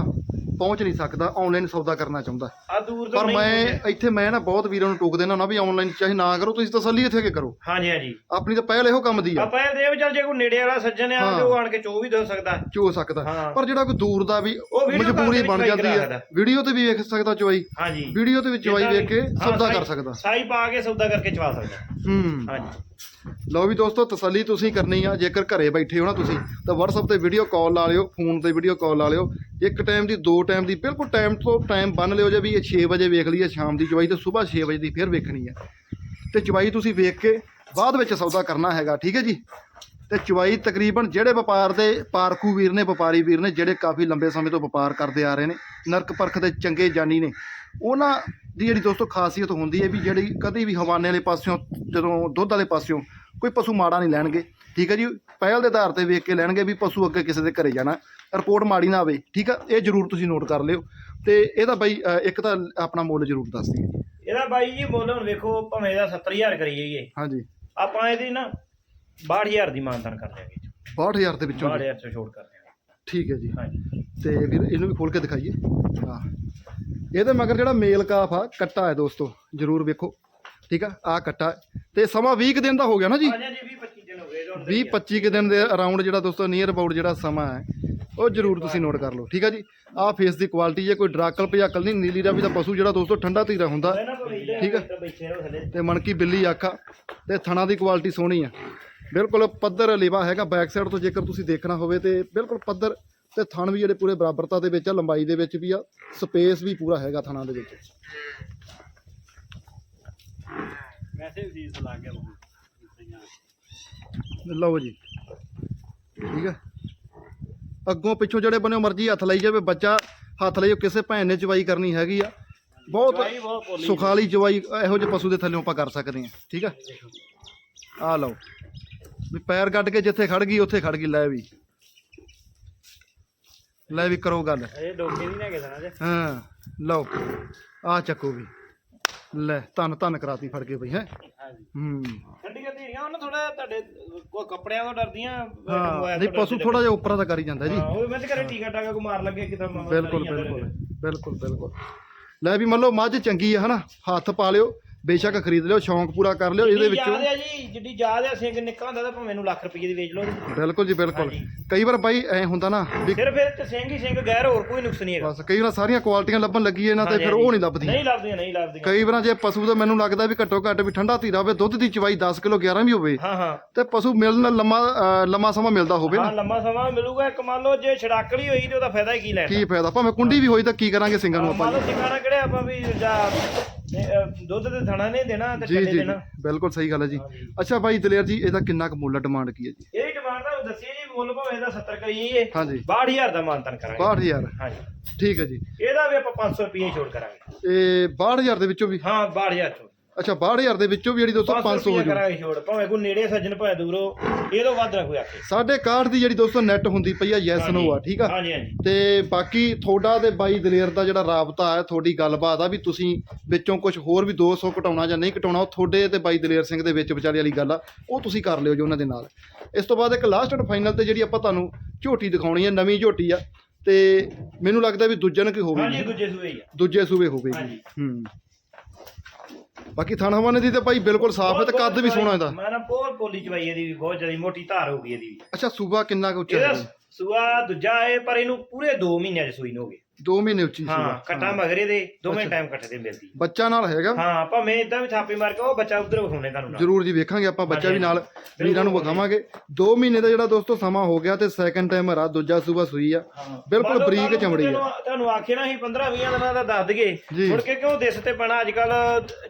ਪਹੁੰਚ ਨਹੀਂ ਸਕਦਾ ਆਨਲਾਈਨ ਸੌਦਾ ਕਰਨਾ ਚਾਹੁੰਦਾ।
ਆ ਦੂਰ ਤੋਂ
ਪਰ
ਨਹੀਂ
ਮੈਂ। ਇੱਥੇ ਮੈਂ ਨਾ ਬਹੁਤ ਵੀਰਾਂ ਨੂੰ ਟੋਕ ਦੇਣਾ ਨਾ ਵੀ ਆਨਲਾਈਨ ਚਾਹੇ ਨਾ ਕਰੋ ਤੁਸੀਂ ਤਸੱਲੀ ਇੱਥੇ ਕੇ ਕਰੋ।
ਹਾਂਜੀ ਹਾਂਜੀ।
ਆਪਣੀ ਤਾਂ ਪਹਿਲ ਇਹੋ ਕੰਮ ਦੀ ਆ।
ਆਪਾਂ ਇਹ ਦੇ ਵੀ ਚੱਲ ਜੇ ਕੋਈ ਨੇੜੇ ਵਾਲਾ ਸੱਜਣ ਆ। ਤੇ ਉਹ ਆਣ ਕੇ ਚੋ ਵੀ ਦੇ ਸਕਦਾ।
ਚੋ ਸਕਦਾ।
ਹਾਂ।
ਪਰ ਜਿਹੜਾ ਕੋਈ ਦੂਰ ਦਾ ਵੀ
ਉਹ video call
ਮਜਬੂਰੀ ਬਣ ਜਾਂਦੀ ਆ ਵੀਡੀਓ ਤੇ ਵੀ ਵੇਖ ਸਕਦਾ ਚਵਾਈ
ਹਾਂਜੀ।
ਵੀਡੀਓ ਤੇ ਵੀ
ਜਿੱਦਾਂ
ਵੇਖ ਕੇ
ਹਾਂ,
ਸੌਦਾ ਕਰ ਸਕਦਾ।
ਸਾਈ ਪਾ ਕੇ ਸੌਦਾ ਕਰਕੇ ਚਵਾ ਸਕਦਾ।
ਹੂੰ।
ਹਾਂਜੀ।
ਲਓ ਵੀ ਦੋਸਤੋ ਤਸੱਲੀ ਤੁਸੀਂ ਕਰਨੀ ਆ। ਜੇਕਰ ਘਰੇ ਬੈਠੇ ਹੋ ਨਾ ਤੁਸੀਂ ਤਾਂ WhatsApp ਤੇ ਵੀਡੀਓ ਕਾਲ ਲਾ ਲਿਓ ਫੋਨ ਤੇ ਵੀਡੀਓ ਕਾਲ ਲਾ ਲਿਓ। ਇੱਕ ਟਾਈਮ ਦੀ ਦੋ ਟਾਈਮ ਦੀ ਬਿਲਕੁਲ ਟਾਈਮ ਤੋਂ ਟਾਈਮ ਬੰਨ ਲਿਓ ਜੇ ਵੀ ਇਹ 6 ਵਜੇ ਵੇਖ ਲਈਏ ਸ਼ਾਮ ਦੀ ਚਵਾਈ ਤੇ ਸਵੇਰ 6 ਵਜੇ ਦੀ ਫਿਰ ਵੇਖਣੀ ਹੈ। ਤੇ ਚਵਾਈ ਤੁਸੀਂ ਵੇਖ ਕੇ ਬਾਅਦ ਵਿੱਚ ਸੌਦਾ ਕਰਨਾ ਹੈਗਾ, ਠੀਕ ਹੈ ਜੀ? ਤੇ ਚਵਾਈ ਤਕਰੀਬਨ ਜਿਹੜੇ ਵਪਾਰ ਦੇ ਪਾਰਕੂ ਵੀਰ ਨੇ, ਵਪਾਰੀ ਵੀਰ ਨੇ, ਜਿਹੜੇ ਕਾਫੀ ਲੰਬੇ ਸਮੇਂ ਤੋਂ ਵਪਾਰ ਕਰਦੇ ਆ ਰਹੇ ਨੇ, ਨਰਕ ਪਰਖ ਦੇ ਚੰਗੇ ਜਾਨੀ ਨੇ, ਉਹਨਾਂ ਦੀ ਜਿਹੜੀ ਦੋਸਤੋ ਖਾਸੀਅਤ ਹੁੰਦੀ ਹੈ ਵੀ ਜਿਹੜੀ ਕਦੀ ਵੀ ਹਵਾਨੇ ਵਾਲੇ ਪਾਸਿਓਂ ਜਦੋਂ ਦੁੱਧ ਵਾਲੇ ਪਾਸਿਓਂ ਕੋਈ ਪਸ਼ੂ ਮਾੜਾ ਨਹੀਂ ਲੈਣਗੇ। ਠੀਕ ਹੈ ਜੀ? ਪਹਿਲ ਦੇ ਆਧਾਰ ਤੇ ਵੇਖ ਕੇ ਲੈਣਗੇ ਵੀ ਪਸ਼ੂ ਅੱਗੇ ਕਿਸੇ ਦੇ ਘਰੇ ਜਾਣਾ। ਰਿਪੋਰਟ ਮਾੜੀ ਨਾ ਆਵੇ ਠੀਕ ਆ? ਇਹ ਜ਼ਰੂਰ ਤੁਸੀਂ ਨੋਟ ਕਰ ਲਿਓ। ਤੇ ਇਹਦਾ ਬਾਈ ਇੱਕ ਤਾਂ ਆਪਣਾ ਮੁੱਲ ਜ਼ਰੂਰ ਦੱਸ ਦਿਓ।
ਇਹਦਾ ਬਾਈ ਜੀ ਮੁੱਲ ਹੁਣ ਵੇਖੋ ਭਾਵੇਂ ਇਹਦਾ 70000 ਕਰੀ ਜਾਈਏ
ਹਾਂਜੀ।
ਆਪਾਂ ਇਹਦੀ ਨਾ 62000 ਦੀ ਮਾਨਤਾਨ ਕਰ ਦਿਆਂਗੇ।
62000 ਦੇ ਵਿੱਚੋਂ ਜੀ।
62000 ਤੋਂ ਛੋੜ ਕਰ ਦਿਆਂਗੇ।
ਠੀਕ ਹੈ ਜੀ।
ਹਾਂਜੀ।
ਤੇ ਵੀਰ ਇਹਨੂੰ ਵੀ ਖੋਲ ਕੇ ਦਿਖਾਈਏ। ਹਾਂ ਇਹਦੇ ਮਗਰ ਜਿਹੜਾ ਮੇਲ ਕਾਫ ਆ ਕੱਟਾ ਹੈ ਦੋਸਤੋ ਜ਼ਰੂਰ ਵੇਖੋ। ਠੀਕ ਆ ਆ ਕੱਟਾ। ਤੇ ਸਮਾਂ 20 ਕੁ ਦਿਨ ਦਾ ਹੋ ਗਿਆ ਨਾ ਜੀ?
ਹਾਂਜੀ ਜੀ 20 25 ਦਿਨ ਹੋ ਗਏ ਹੁਣ
20 25 ਕੁ ਦਿਨ ਦੇ ਅਰਾਊਂਡ ਜਿਹੜਾ ਦੋਸਤੋ ਨੀਅਰ ਅਬਾਊਟ ਜਿਹੜਾ ਸਮਾਂ ਹੈ ਉਹ ਜ਼ਰੂਰ ਤੁਸੀਂ ਨੋਟ ਕਰ ਲਓ। ਠੀਕ ਆ ਜੀ? ਆਹ ਫੇਸ ਦੀ ਕੁਆਲਿਟੀ ਜੇ ਕੋਈ ਡਰਾਕਲ ਭਜਾਕਲ ਨਹੀਂ ਨੀਲੀ ਦਾ ਵੀ ਤਾਂ ਪਸ਼ੂ ਜਿਹੜਾ ਦੋਸਤੋ ਠੰਡਾ ਧੀਰਾ ਹੁੰਦਾ ਠੀਕ ਆ।
ਤੇ
ਮਣਕੀ ਬਿੱਲੀ ਆਖਾ ਤੇ ਥਣਾ ਦੀ ਕੁਆਲਿਟੀ ਸੋਹਣੀ ਆ। ਬਿਲਕੁਲ ਪੱਧਰ ਲੇਵਾ ਹੈਗਾ ਬੈਕ ਸਾਈਡ ਤੋਂ ਜੇਕਰ ਤੁਸੀਂ ਦੇਖਣਾ ਹੋਵੇ ਤੇ ਬਿਲਕੁਲ ਪੱਧਰ ਤੇ ਥਣ ਵੀ ਜਿਹੜੇ ਪੂਰੇ ਬਰਾਬਰਤਾ ਦੇ ਵਿੱਚ ਆ ਲੰਬਾਈ ਦੇ ਵਿੱਚ ਵੀ ਆ ਸਪੇਸ ਵੀ ਪੂਰਾ ਹੈਗਾ ਥਣਾ ਦੇ ਵਿੱਚ।
ਵੈਸੇ ਵੀ ਸੀਸ ਲੱਗ ਗਿਆ
ਲਓ ਜੀ। ਠੀਕ ਹੈ। ਅੱਗੋਂ ਪਿੱਛੋਂ ਜਿਹੜੇ ਬਣੇ ਮਰਜ਼ੀ ਹੱਥ ਲਈ ਜਾਵੇ ਬੱਚਾ ਹੱਥ ਲਈ ਕਿਸੇ ਭੈਣ ਨੇ ਚਵਾਈ ਕਰਨੀ ਹੈਗੀ ਆ। ਬਹੁਤ ਸੁਖਾਲੀ ਚਵਾਈ ਇਹੋ ਜਿਹੇ ਪਸ਼ੂ ਦੇ ਥੱਲੇ ਆਪਾਂ ਕਰ ਸਕਦੇ ਹਾਂ। ਠੀਕ ਹੈ। ਆ ਲਓ। ਵੀ ਪੈਰ ਕੱਢ ਕੇ ਜਿੱਥੇ ਖੜ ਗਈ ਉੱਥੇ ਖੜ ਗਈ ਲੈ ਵੀ। ਲੈ ਵੀ ਕਰੋ ਗੱਲ।
ਇਹ ਡੋਕੇ ਨਹੀਂ ਕੇ ਜਾਣਾ ਜੇ
ਹਾਂ ਲਓ ਆ ਚੱਕੋ ਵੀ। ਲੈ ਧੰਨ ਧੰਨ ਕਰਾਤੀ ਫੜ ਕੇ ਬਈ ਹੈ?
ਹਾਂਜੀ।
ਹੂੰ।
ਠੰਡੀਆਂ ਧੀਰੀਆਂ ਉਹਨਾਂ ਥੋੜਾ ਤੁਹਾਡੇ ਕੋਈ ਕੱਪੜਿਆਂ ਤੋਂ ਡਰਦੀਆਂ
ਹਾਂ ਨਹੀਂ ਪਸ਼ੂ ਥੋੜਾ ਜਿਹਾ ਉੱਪਰਾਂ ਦਾ ਕਰੀ ਜਾਂਦਾ ਜੀ।
ਹਾਂ ਉਹ ਮੈਂ ਤੇ ਘਰੇ ਟੀਕਾ ਟਾਕਾ ਕੋ ਮਾਰ ਲੱਗੇ ਮਾਮਾ
ਬਿਲਕੁਲ ਬਿਲਕੁਲ ਬਿਲਕੁਲ ਬਿਲਕੁਲ। ਲੈ ਵੀ ਮੰਨ ਲਓ ਮੱਝ ਚੰਗੀ ਹੈ ਹਨਾ? ਹੱਥ ਪਾ ਲਿਓ। ਬੇਸ਼ੱਕ ਖਰੀਦ ਲਿਓ ਸ਼ੌਂਕ ਪੂਰਾ ਕਰ ਲਿਓ ਇਹਦੇ ਵਿੱਚੋਂ।
ਯਾਦ ਜੀ ਜਿੱਡੀ ਯਾਦ ਸਿੰਘ ਨਿੱਕਾ ਹੁੰਦਾ ਤਾਂ ਭਾਵੇਂ ਨੂੰ ਲੱਖ ਰੁਪਏ ਦੀ ਵੇਚ ਲਓ
ਬਿਲਕੁਲ ਜੀ ਬਿਲਕੁਲ। ਕਈ ਵਾਰ ਬਾਈ ਐ ਹੁੰਦਾ ਨਾ ਵੀ
ਸਿਰਫ ਇਹ ਤੇ ਸਿੰਘ ਹੀ ਸਿੰਘ ਗੈਰ ਹੋਰ ਕੋਈ ਨੁਕਸ ਨਹੀਂ ਹੈਗਾ।
ਬਸ ਕਈ ਵਾਰ ਸਾਰੀਆਂ ਕੁਆਲਿਟੀਆਂ ਲੱਭਣ ਲੱਗੀ ਇਹਨਾਂ ਤੇ ਫਿਰ ਉਹ ਨਹੀਂ ਲੱਭਦੀਆਂ।
ਨਹੀਂ ਲੱਭਦੀਆਂ ਨਹੀਂ ਲੱਭਦੀਆਂ।
ਕਈ ਵਾਰਾਂ ਜੇ ਪਸ਼ੂ ਦਾ ਮੈਨੂੰ ਲੱਗਦਾ ਵੀ ਘੱਟੋ ਘੱਟ ਵੀ ਠੰਡਾ ਧੀਰਾ ਹੋਵੇ ਦੁੱਧ ਦੀ ਚਵਾਈ 10 ਕਿਲੋ 11 ਵੀ ਹੋਵੇ
ਹਾਂ ਹਾਂ।
ਤੇ ਪਸ਼ੂ ਮਿਲਣ ਲੰਮਾ ਲੰਮਾ ਸਮਾਂ ਮਿਲਦਾ ਹੋਵੇ
ਹਾਂ
ਨਾ
ਲੰਮਾ ਸਮਾਂ ਮਿਲੂਗਾ। ਇੱਕ ਮੰਨ ਲਓ ਜੇ ਛੜਾਕੜੀ ਹੋਈ ਤੇ ਉਹਦਾ ਫਾਇਦਾ ਹੀ ਕੀ ਲੈਣਾ
ਕੀ ਫਾਇਦਾ? ਭਾਵੇਂ ਕੁੰਡੀ ਵੀ ਹੋਈ ਤਾਂ ਕੀ ਕਰਾਂਗੇ ਸਿੰਘਾਂ ਨੂੰ ਆਪਾਂ
ਮੰਨ ਲਓ ਸਿਕਾਣਾ ਕਿਹੜੇ ਆਪਾਂ ਵੀ ਜਾਂ ਅਹ, ਦੁੱਧ ਤੇ ਥਣਾ ਨਹੀਂ ਦੇਣਾ ਤੇ
ਜੀ
ਚੱਲੇ
ਜੀ
ਦੇਣਾ।
ਬਿਲਕੁਲ ਸਹੀ ਗੱਲ ਹੈ ਜੀ। ਅੱਛਾ ਭਾਈ ਦਲੇਰ ਜੀ ਇਹਦਾ ਕਿੰਨਾ ਕੁ ਮੁੱਲ ਡਿਮਾਂਡ ਕੀ ਹੈ ਜੀ?
ਇਹ ਡਿਮਾਂਡ ਤੁਹਾਨੂੰ ਦੱਸੀ ਜੀ ਮੁੱਲ ਭਾਵੇਂ ਇਹਦਾ 70 ਕਰੀਏ।
ਹਾਂਜੀ
62000 ਦਾ ਮਾਨਤਨ ਕਰਾਂਗੇ।
62000
ਹਾਂਜੀ
ਠੀਕ ਹੈ ਜੀ।
ਇਹਦਾ ਵੀ ਆਪਾਂ 500 ਰੁਪਏ ਛੋੜ ਕਰਾਂਗੇ।
ਇਹ 62000 ਦੇ ਵਿੱਚੋਂ ਵੀ?
ਹਾਂ 62000 ਛੋੜ
ਅੱਛਾ 62000 ਦੇ ਵਿੱਚੋਂ ਵੀ ਜਿਹੜੀ ਦੋਸਤੋ 500 ਹੋ ਜੂ
ਕਰਾਂਗੇ ਛੋੜ ਭਾਵੇਂ ਕੋਈ ਨੇੜੇ ਸੱਜਣ ਭਾਵੇਂ ਦੂਰੋਂ ਇਹ ਤੋਂ ਵੱਧ ਨਾ ਕੋਈ ਆਖੇ।
ਸਾਡੇ ਕਾਰਡ ਦੀ ਜਿਹੜੀ ਦੋਸਤੋ ਨੈਟ ਹੁੰਦੀ ਪਈ ਆ ਯੈਸ ਨੋ ਆ ਠੀਕ ਆ?
ਹਾਂਜੀ ਹਾਂਜੀ।
ਤੇ ਬਾਕੀ ਤੁਹਾਡਾ ਤੇ ਬਾਈ ਦਲੇਰ ਦਾ ਜਿਹੜਾ ਰਾਬਤਾ ਹੈ ਤੁਹਾਡੀ ਗੱਲਬਾਤ ਆ ਵੀ ਤੁਸੀਂ ਵਿੱਚੋਂ ਕੁਝ ਹੋਰ ਵੀ 200 ਘਟਾਉਣਾ ਜਾਂ ਨਹੀਂ ਘਟਾਉਣਾ ਉਹ ਤੁਹਾਡੇ ਤੇ ਬਾਈ ਦਲੇਰ ਸਿੰਘ ਦੇ ਵਿੱਚ ਵਿਚਾਲੇ ਵਾਲੀ ਗੱਲ ਆ ਉਹ ਤੁਸੀਂ ਕਰ ਲਿਓ ਜੀ ਉਹਨਾਂ ਦੇ ਨਾਲ। ਇਸ ਤੋਂ ਬਾਅਦ ਇੱਕ ਲਾਸਟ ਐਂਡ ਫਾਈਨਲ ਤੇ ਜਿਹੜੀ ਆਪਾਂ ਤੁਹਾਨੂੰ ਝੋਟੀ ਦਿਖਾਉਣੀ ਹੈ ਨਵੀਂ ਝੋਟੀ ਆ ਤੇ ਮੈਨੂੰ ਲੱਗਦਾ ਵੀ ਦੂਜਣ ਕੀ
ਹਾਂਜੀ
ਹੋਵੇਗੀ
ਦੂਜੇ ਸੂਏ ਹੀ ਆ।
ਦੂਜੇ ਸੂਬੇ
ਹਾਂਜੀ।
ਹੂੰ। ਬਾਕੀ ਥਣ ਹਵਾਨੇ ਦੀ ਤੇ ਭਾਈ ਬਿਲਕੁਲ ਸਾਫ਼ ਹੈ ਤੇ ਕੱਦ ਵੀ ਸੋਹਣਾ ਇਹਦਾ।
ਮੈਂ ਨਾ ਬਹੁਤ ਪੋਲੀ ਚਵਾਈ ਇਹਦੀ ਵੀ ਬਹੁਤ ਜ਼ਿਆਦਾ ਮੋਟੀ ਧਾਰ ਹੋ ਗਈ ਇਹਦੀ ਵੀ।
ਅੱਛਾ ਸੂਬਾ ਕਿੰਨਾ ਕੁ ਉੱਚਾ
ਇਹਦਾ
ਹੈ?
ਸੂਆ ਦੂਜਾ ਹੈ ਪਰ ਇਹਨੂੰ ਪੂਰੇ 2 ਮਹੀਨਿਆਂ ਚ ਸੂਈ ਨੂੰ ਹੋ ਗਏ
2 ਮਹੀਨੇ ਉੱਚੀ
ਹਾਂ
ਸੂਬਾ
ਕਟਾ ਮਗਰੇ ਦੇ ਦੋਵੇਂ ਟਾਈਮ ਕੱਟੇ ਦੇ ਮਿਲਦੀ
ਬੱਚਾ ਨਾਲ ਹੈਗਾ?
ਹਾਂ ਭਾਵੇਂ ਇਦਾਂ ਵੀ ਥਾਪੀ ਮਾਰ ਕੇ ਉਹ ਬੱਚਾ ਉਧਰ ਵਿਖਾਉਣੇ ਤੁਹਾਨੂੰ ਨਾਲ।
ਜ਼ਰੂਰ ਜੀ ਵੇਖਾਂਗੇ ਆਪਾਂ ਬੱਚਾ ਵੀ ਨਾਲ। ਵੀਰਾਂ ਨੂੰ ਵਿਖਾਵਾਂਗੇ। 2 ਮਹੀਨੇ ਦਾ ਜਿਹੜਾ ਦੋਸਤੋ ਸਮਾਂ ਹੋ ਗਿਆ ਤੇ ਸੈਕੰਡ ਟਾਈਮ ਰਾ ਦੂਜਾ ਸੂਬਾ ਸੂਈ ਆ।
ਹਾਂ।
ਬਿਲਕੁਲ
ਮੰਨ ਲਓ
ਬਰੀਕ
ਤੁਹਾਨੂੰ
ਚਮੜੀ ਆ।
ਤੁਹਾਨੂੰ- ਤੁਹਾਨੂੰ ਆਖੇ ਨਾ ਅਸੀਂ 15 20 ਦਿਨਾਂ ਦਾ ਦੱਸ ਦਈਏ।
ਜੀ।
ਮੁੜ ਕੇ ਕਿਉਂ ਦਿਸ ਤੇ ਪੈਣਾ? ਅੱਜ ਕੱਲ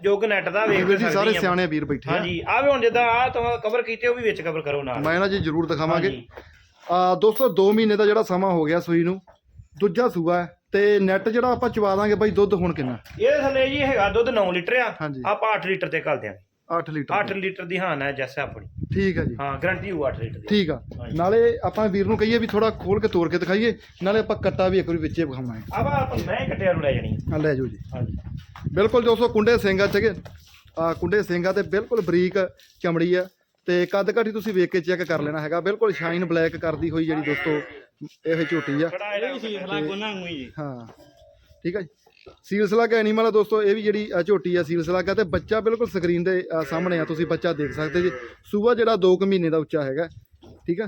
ਯੁੱਗ ਨੈਟ ਦਾ ਵੇਖ
ਵੀਰ ਜੀ ਸਾਰੇ
ਆ।
ਸਿਆਣੇ ਵੀਰ ਬੈਠੇ ਆ।
ਹਾਂਜੀ ਆ ਵੀ ਹੁਣ ਜਿੱਦਾਂ ਆ ਤੁਸੀਂ ਕਵਰ ਕੀਤੇ ਉਹ ਵੀ ਵਿੱਚ ਕਵਰ ਕਰੋ ਨਾਲ।
ਮੈਂ ਨਾ ਜੀ ਜ਼ਰੂਰ ਦਿਖਾਵਾਂਗੇ।
ਹਾਂਜੀ।
ਆ ਦੋਸਤੋ 2 ਮਹੀਨੇ ਦਾ ਜਿਹੜਾ ਸਮਾਂ ਹੋ ਗਿਆ ਸੂਈ ਨੂੰ ਦੂਜਾ ਸੂਆ ਹੈ। ਤੇ ਨੈਟ ਜਿਹੜਾ ਆਪਾਂ ਚਵਾ ਦਾਂਗੇ ਬਾਈ ਦੁੱਧ ਹੁਣ ਕਿੰਨਾ?
ਇਹਦੇ ਥੱਲੇ ਜੀ ਹੈਗਾ ਦੁੱਧ 9 ਲੀਟਰ ਆ।
ਹਾਂਜੀ।
ਆਪਾਂ 8 ਲੀਟਰ ਤੇ ਕਰ ਦਿਆਂਗੇ
8 ਲੀਟਰ
8 ਲੀਟਰ ਦੀ ਹਾਨ ਹੈ ਜੈਸੇ ਆਪਣੀ।
ਠੀਕ ਹੈ ਜੀ।
ਹਾਂ ਗਰੰਟੀ ਹੋਊ 8 ਲੀਟਰ ਦੀ।
ਠੀਕ ਆ।
ਹਾਂਜੀ।
ਨਾਲੇ ਆਪਾਂ ਵੀਰ ਨੂੰ ਕਹੀਏ ਵੀ ਥੋੜਾ ਖੋਲ ਕੇ ਤੋੜ ਕੇ ਦਿਖਾਈਏ ਨਾਲੇ ਆਪਾਂ ਕੱਟਾ ਵੀ ਇੱਕ ਵਾਰੀ ਵਿੱਚੇ ਵਿਖਾਵਾਂਗੇ
ਆਪਾਂ ਆਪਾਂ ਮੈਂ ਕੱਟਿਆ ਨੂੰ ਲੈ ਜਾਣੀ ਆ।
ਆ ਲੈ ਜਾਓ ਜੀ।
ਹਾਂਜੀ।
ਬਿਲਕੁਲ ਦੋਸਤੋ ਕੁੰਡੇ ਸਿੰਘਾ ਚਗੇ ਆ ਕੁੰਡੇ ਸਿੰਘਾ ਤੇ ਬਿਲਕੁਲ ਬਰੀਕ ਚਮੜੀ ਆ। ਤੇ ਕੱਦ ਕਾਠੀ ਤੁਸੀਂ ਵੇਖ ਕੇ ਚੈੱਕ ਕਰ ਲੈਣਾ ਹੈਗਾ। ਬਿਲਕੁਲ ਸ਼ਾਈਨ ਬਲੈਕ ਕਰਦੀ ਹੋਈ ਜਿਹੜੀ ਦੋਸਤੋ ਇਹ ਝੋਟੀ ਆ।
ਵੀ ਨੂੰ ਜੀ।
ਹਾਂ। ਠੀਕ ਹੈ ਜੀ। ਸੀਲਸਲਾਗ ਐਨੀਮਲ ਆ ਦੋਸਤੋ ਇਹ ਵੀ ਜਿਹੜੀ ਅ, ਝੋਟੀ ਆ ਸੀਲਸਲਾਗ ਆ ਤੇ ਬੱਚਾ ਬਿਲਕੁਲ ਸਕਰੀਨ ਦੇ ਅ, ਸਾਹਮਣੇ ਆ ਤੁਸੀਂ ਬੱਚਾ ਦੇਖ ਸਕਦੇ ਜੀ। ਸੂਆ ਜਿਹੜਾ 2 ਕੁ ਮਹੀਨੇ ਦਾ ਉੱਚਾ ਹੈਗਾ। ਠੀਕ ਆ?